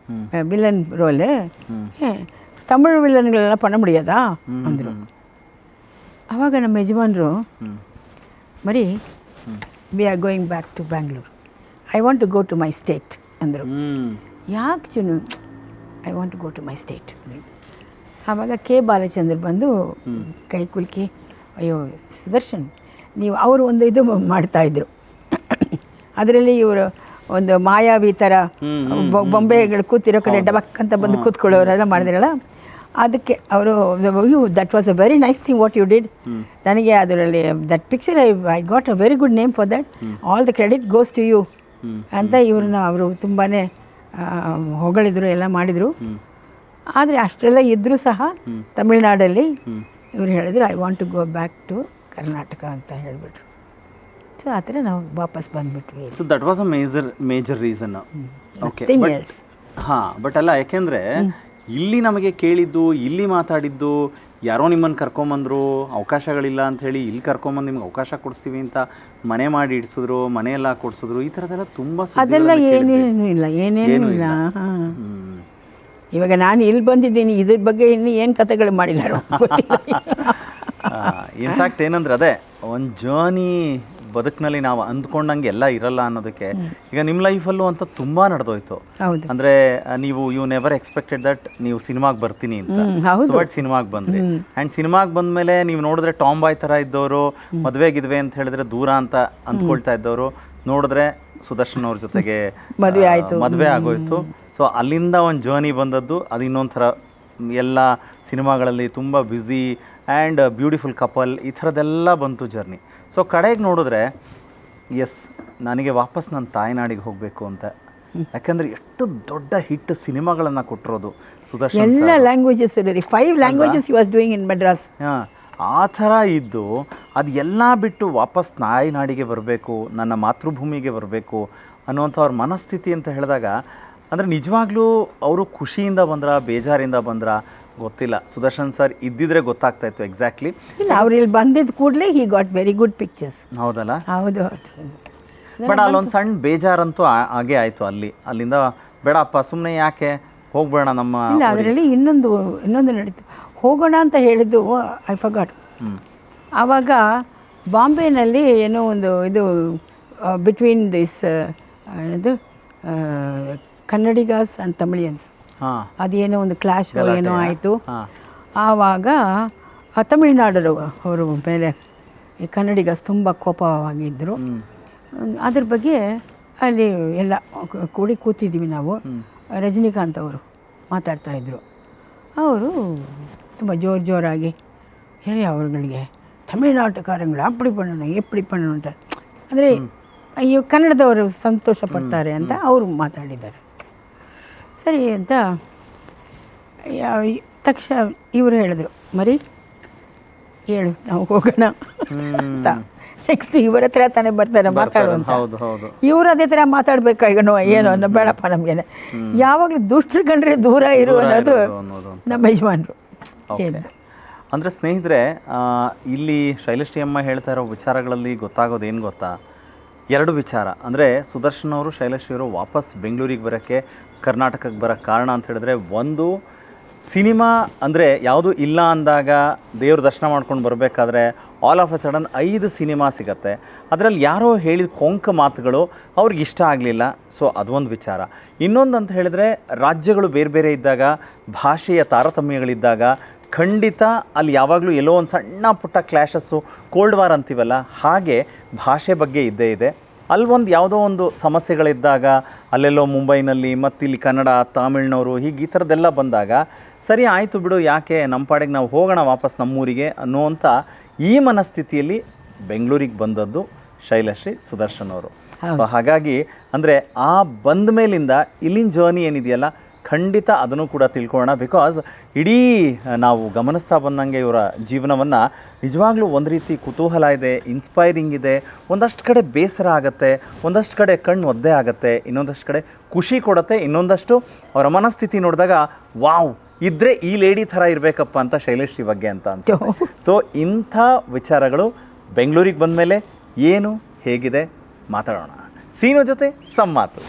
ಹ್ಞೂ வில்லன் ரோலு ಹ್ಞೂ தமிழ் வில்லன்களெல்லாம் பண்ண முடியாதா ಅಂದರು ಆವಾಗ ನಮ್ಮ ಯಜಮಾನರು ಹ್ಞೂ ಮರಿ ಹ್ಞೂ we are going back to Bangalore I want to go to my state ಅಂದರು ಹ್ಞೂ ಯಾಕೆ ಚುನು I want to go to my state ಆವಾಗ ಕೆ ಬಾಲಚಂದ್ರ ಬಂದು ಕೈ ಕುಲ್ಕಿ ಅಯ್ಯೋ ಸುದರ್ಶನ್ ನೀವು ಅವರು ಒಂದು ಇದು ಮಾಡ್ತಾಯಿದ್ರು ಅದರಲ್ಲಿ ಇವರು ಒಂದು ಮಾಯಾವಿ ಥರ ಬೊಂಬೆಗಳು ಕೂತಿರೋ ಕಡೆ ಡಬಕ್ ಅಂತ ಬಂದು ಕೂತ್ಕೊಳ್ಳೋರೆಲ್ಲ ಮಾಡಿದ್ರಲ್ಲ? ಅದಕ್ಕೆ ಅವರು you that was a very nice thing what you did ನನಗೆ ಅದರಲ್ಲಿ that picture I I got a very good name for that all the credit goes to you ಅಂತ ಇವ್ರನ್ನ ಅವರು ತುಂಬಾ ಹೊಗಳಿದ್ರು ಎಲ್ಲ ಮಾಡಿದರು. ಆದರೆ ಅಷ್ಟೆಲ್ಲ ಇದ್ದರೂ ಸಹ ತಮಿಳ್ನಾಡಲ್ಲಿ ಇವ್ರು ಹೇಳಿದ್ರು I want to go back to Karnataka ಅಂತ ಹೇಳಿಬಿಟ್ರು. ಸೊ ಆ ಥರ ನಾವು ವಾಪಸ್ ಬಂದುಬಿಟ್ವಿ so that was a major major reason okay. ಹಾಂ ಬಟ್ ಅಲ್ಲ ಯಾಕೆಂದರೆ ಇಲ್ಲಿ ನಮಗೆ ಕೇಳಿದ್ದು ಇಲ್ಲಿ ಮಾತಾಡಿದ್ದು ಯಾರೋ ನಿಮ್ಮನ್ನು ಕರ್ಕೊಂಬಂದ್ರು ಅವಕಾಶಗಳಿಲ್ಲ ಅಂತ ಹೇಳಿ ಇಲ್ಲಿ ಕರ್ಕೊಂಬಂದು ನಿಮ್ಗೆ ಅವಕಾಶ ಕೊಡಿಸ್ತೀವಿ ಅಂತ ಮನೆ ಮಾಡಿ ಇಡಿಸಿದ್ರು ಮನೆಯೆಲ್ಲ ಕೊಡಿಸಿದ್ರು ಈ ಥರದ್ದೆಲ್ಲ ತುಂಬ ಅದೆಲ್ಲ ಏನೇನು ಇಲ್ಲ ಏನೇನು ಇಲ್ಲ. ಇವಾಗ ನಾನು ಇಲ್ಲಿ ಬಂದಿದ್ದೀನಿ ಇದ್ರ ಬಗ್ಗೆ ಇನ್ನು ಏನು ಕಥೆಗಳು ಮಾಡಿದಾರೋ ಇನ್ಫ್ಯಾಕ್ಟ್ ಏನಂದ್ರೆ ಅದೇ ಒಂದು ಜರ್ನಿ ಬದುಕಿನಲ್ಲಿ ನಾವು ಅಂದ್ಕೊಂಡಂಗೆ ಎಲ್ಲ ಇರಲ್ಲ ಅನ್ನೋದಕ್ಕೆ ಈಗ ನಿಮ್ಮ ಲೈಫಲ್ಲೂ ಅಂತ ತುಂಬ ನಡೆದೋಯ್ತು. ಅಂದ್ರೆ ನೀವು ಯು ನೆವರ್ ಎಕ್ಸ್ಪೆಕ್ಟೆಡ್ ದಟ್ ನೀವು ಸಿನಿಮಾಗೆ ಬರ್ತೀನಿ ಅಂತ. ಬಟ್ ಸಿನಿಮಾಗೆ ಬಂದ್ರಿ. ಅಂಡ್ ಸಿನಿಮಾಗೆ ಬಂದ್ಮೇಲೆ ನೀವು ನೋಡಿದ್ರೆ ಟಾಮ್ ಬಾಯ್ ತರ ಇದ್ದವರು ಮದುವೆ ಗಿದ್ವೆ ಅಂತ ಹೇಳಿದ್ರೆ ದೂರ ಅಂತ ಅಂದ್ಕೊಳ್ತಾ ಇದ್ದವರು ನೋಡಿದ್ರೆ ಸುದರ್ಶನ್ ಅವ್ರ ಜೊತೆಗೆ ಮದುವೆ ಆಯ್ತು. ಮದ್ವೆ ಆಗೋಯ್ತು. ಸೊ ಅಲ್ಲಿಂದ ಒಂದು ಜರ್ನಿ ಬಂದದ್ದು ಅದು ಇನ್ನೊಂದು ಥರ ಮ್, ಎಲ್ಲ ಸಿನಿಮಾಗಳಲ್ಲಿ ತುಂಬ ಬ್ಯುಸಿ ಆ್ಯಂಡ್ ಬ್ಯೂಟಿಫುಲ್ ಕಪಲ್ ಈ ಥರದ್ದೆಲ್ಲ ಬಂತು ಜರ್ನಿ ಸೊ ಕಡೆಗೆ ನೋಡಿದ್ರೆ ಎಸ್ ನನಗೆ ವಾಪಸ್ ನನ್ನ ತಾಯ್ನಾಡಿಗೆ ಹೋಗಬೇಕು ಅಂತ. ಯಾಕಂದ್ರೆ ಎಷ್ಟು ದೊಡ್ಡ ಹಿಟ್ ಸಿನಿಮಾಗಳನ್ನು ಕೊಟ್ಟಿರೋದು ಸುದರ್ಶನ್ ಎಲ್ಲ languages five languages you was doing in Madras ಹಾಂ ಆ ಥರ ಇದ್ದು ಅದು ಎಲ್ಲ ಬಿಟ್ಟು ವಾಪಸ್ ತಾಯ್ನಾಡಿಗೆ ಬರಬೇಕು ನನ್ನ ಮಾತೃಭೂಮಿಗೆ ಬರಬೇಕು ಅನ್ನುವಂಥ ಅವ್ರ ಮನಸ್ಥಿತಿ ಅಂತ ಹೇಳಿದಾಗ ಅಂದರೆ ನಿಜವಾಗ್ಲೂ ಅವರು ಖುಷಿಯಿಂದ ಬಂದ್ರ ಬೇಜಾರಿಂದ ಬಂದ್ರ? ಗೊತ್ತಿಲ್ಲ. ಸುದರ್ಶನ್ ಸರ್ ಇದ್ದಿದ್ರೆ ಗೊತ್ತಾಗ್ತಾ ಇತ್ತು ಎಕ್ಸಾಕ್ಟ್ಲಿ ಇಲ್ಲ ಅವ್ರು ಇಲ್ಲಿ ಬಂದಿದ್ದ ಕೂಡಲೇ he got very good pictures ಹೌದಲ್ಲ? ಹೌದು ಹೌದು. ಬಟ್ ಅಲ್ಲೊಂದು ಸಣ್ಣ ಬೇಜಾರಂತೂ ಹಾಗೆ ಆಗೇ ಆಯಿತು ಅಲ್ಲಿ. ಅಲ್ಲಿಂದ ಬೇಡಪ್ಪ ಸುಮ್ಮನೆ ಯಾಕೆ ಹೋಗ್ಬೇಡ ನಮ್ಮ ಇಲ್ಲ ಅದರಲ್ಲಿ ಇನ್ನೊಂದು ಇನ್ನೊಂದು ನಡೀತು. ಹೋಗೋಣ ಅಂತ ಹೇಳಿದ್ದು ಐ ಫಗಾಟ್ ಆವಾಗ ಬಾಂಬೆನಲ್ಲಿ ಏನೋ ಒಂದು ಇದು ಬಿಟ್ವೀನ್ ದಿಸ್ ಇದು ಕನ್ನಡಿಗಾಸ್ ಆ್ಯಂಡ್ ತಮಿಳಿಯನ್ಸ್ ಅದೇನೋ ಒಂದು ಕ್ಲಾಶ್ ಏನೋ ಆಯಿತು. ಆವಾಗ ತಮಿಳುನಾಡರು ಅವರು ಮೇಲೆ ಈ ಕನ್ನಡಿಗ ತುಂಬ ಕೋಪವಾಗಿದ್ದರು ಅದ್ರ ಬಗ್ಗೆ ಅಲ್ಲಿ ಎಲ್ಲ ಕೂಡಿ ಕೂತಿದ್ದೀವಿ ನಾವು. ರಜನಿಕಾಂತ್ ಅವರು ಮಾತಾಡ್ತಾ ಇದ್ದರು ಅವರು ತುಂಬ ಜೋರು ಜೋರಾಗಿ ಹೇಳಿ ಅವರುಗಳಿಗೆ ತಮಿಳುನಾಟುಕಾರಗಳು ಅಪ್ಪಡಿ ಪಣ್ಣ ಎಪ್ಪಡಿ ಪಣ್ಣು ಅಂತ. ಅಂದರೆ ಅಯ್ಯೋ ಕನ್ನಡದವರು ಸಂತೋಷ ಪಡ್ತಾರೆ ಅಂತ ಅವರು ಮಾತಾಡಿದ್ದಾರೆ. ಸರಿ ಅಂತ ತಕ್ಷಣ ಇವರು ಹೇಳಿದ್ರು ಮರಿ ಹೇಳು ನಾವು ಹೋಗೋಣ ಅಂತ. ನೆಕ್ಸ್ಟ್ ಇವರ ಹತ್ರ ತಾನೇ ಬರ್ತಾರೆ ಮಾತಾಡುವಂತ ಹೌದು ಹೌದು. ಇವ್ರು ಅದೇ ಥರ ಮಾತಾಡ್ಬೇಕಾಗನೋ ಏನೋ ಅನ್ನೋ ಬೇಡಪ್ಪ ನಮಗೇನೆ. ಯಾವಾಗಲೂ ದುಷ್ಟರು ಕಂಡ್ರೆ ದೂರ ಇರು ಅನ್ನೋದು ನಮ್ಮ ಯಜಮಾನರು. ಏನು? ಅಂದರೆ ಸ್ನೇಹಿತರೆ ಇಲ್ಲಿ ಶೈಲಶ್ರೀ ಅಮ್ಮ ಹೇಳ್ತಾ ಇರೋ ವಿಚಾರಗಳಲ್ಲಿ ಗೊತ್ತಾಗೋದು ಏನು ಗೊತ್ತಾ? ಎರಡು ವಿಚಾರ. ಅಂದರೆ ಸುದರ್ಶನ್ ಅವರು ಶೈಲಶ್ರೀ ಅವರು ವಾಪಸ್ ಬೆಂಗಳೂರಿಗೆ ಬರೋಕ್ಕೆ, ಕರ್ನಾಟಕಕ್ಕೆ ಬರೋಕ್ಕೆ ಕಾರಣ ಅಂತ ಹೇಳಿದ್ರೆ ಒಂದು, ಸಿನಿಮಾ ಅಂದರೆ ಯಾವುದು ಇಲ್ಲ ಅಂದಾಗ ದೇವ್ರ ದರ್ಶನ ಮಾಡ್ಕೊಂಡು ಬರಬೇಕಾದ್ರೆ ಆಲ್ ಆಫ್ ಅ ಸಡನ್ ಐದು ಸಿನಿಮಾ ಸಿಗತ್ತೆ. ಅದರಲ್ಲಿ ಯಾರೋ ಹೇಳಿದ ಕೊಂಕ ಮಾತುಗಳು ಅವ್ರಿಗೆ ಇಷ್ಟ ಆಗಲಿಲ್ಲ. ಸೊ ಅದೊಂದು ವಿಚಾರ. ಇನ್ನೊಂದು ಅಂತ ಹೇಳಿದ್ರೆ, ರಾಜ್ಯಗಳು ಬೇರೆ ಬೇರೆ ಇದ್ದಾಗ, ಭಾಷೆಯ ತಾರತಮ್ಯಗಳಿದ್ದಾಗ ಖಂಡಿತ ಅಲ್ಲಿ ಯಾವಾಗಲೂ ಎಲ್ಲೋ ಒಂದು ಸಣ್ಣ ಪುಟ್ಟ ಕ್ಲ್ಯಾಶಸ್ಸು ಕೋಲ್ಡ್ ವಾರ್ ಅಂತೀವಲ್ಲ ಹಾಗೆ ಭಾಷೆ ಬಗ್ಗೆ ಇದ್ದೇ ಇದೆ. ಅಲ್ಲೊಂದು ಯಾವುದೋ ಒಂದು ಸಮಸ್ಯೆಗಳಿದ್ದಾಗ ಅಲ್ಲೆಲ್ಲೋ ಮುಂಬೈನಲ್ಲಿ ಮತ್ತು ಇಲ್ಲಿ ಕನ್ನಡ ತಮಿಳ್ನವರು ಹೀಗೆ ಈ ಥರದ್ದೆಲ್ಲ ಬಂದಾಗ ಸರಿ ಆಯಿತು ಬಿಡು ಯಾಕೆ ನಮ್ಮ ಪಾಡಿಗೆ ನಾವು ಹೋಗೋಣ ವಾಪಸ್ ನಮ್ಮೂರಿಗೆ ಅನ್ನುವಂಥ ಈ ಮನಸ್ಥಿತಿಯಲ್ಲಿ ಬೆಂಗಳೂರಿಗೆ ಬಂದದ್ದು ಶೈಲಶ್ರೀ ಸುದರ್ಶನ್ ಅವರು. ಸೊ ಹಾಗಾಗಿ ಅಂದರೆ ಆ ಬಂದ ಮೇಲಿಂದ ಇಲ್ಲಿನ ಜರ್ನಿ ಏನಿದೆಯಲ್ಲ ಖಂಡಿತ ಅದನ್ನು ಕೂಡ ತಿಳ್ಕೊಳ್ಳೋಣ. ಬಿಕಾಸ್ ಇಡೀ ನಾವು ಗಮನಿಸ್ತಾ ಬಂದಂಗೆ ಇವರ ಜೀವನವನ್ನು ನಿಜವಾಗ್ಲೂ ಒಂದು ರೀತಿ ಕುತೂಹಲ ಇದೆ ಇನ್ಸ್ಪೈರಿಂಗ್ ಇದೆ. ಒಂದಷ್ಟು ಕಡೆ ಬೇಸರ ಆಗುತ್ತೆ ಒಂದಷ್ಟು ಕಡೆ ಕಣ್ಣು ಒದ್ದೆ ಆಗುತ್ತೆ ಇನ್ನೊಂದಷ್ಟು ಕಡೆ ಖುಷಿ ಕೊಡುತ್ತೆ ಇನ್ನೊಂದಷ್ಟು ಅವರ ಮನಸ್ಥಿತಿ ನೋಡಿದಾಗ ವಾವ್ ಇದ್ರೆ ಈ ಲೇಡಿ ಥರ ಇರಬೇಕಪ್ಪ ಅಂತ ಶೈಲೇಶ್ರೀ ಬಗ್ಗೆ ಅಂತ ಅಂತ ಸೊ ಇಂಥ ವಿಚಾರಗಳು ಬೆಂಗಳೂರಿಗೆ ಬಂದಮೇಲೆ ಏನು ಹೇಗಿದೆ ಮಾತಾಡೋಣ. ಸೀನೋ ಜೊತೆ ಸಮ್ಮಾತು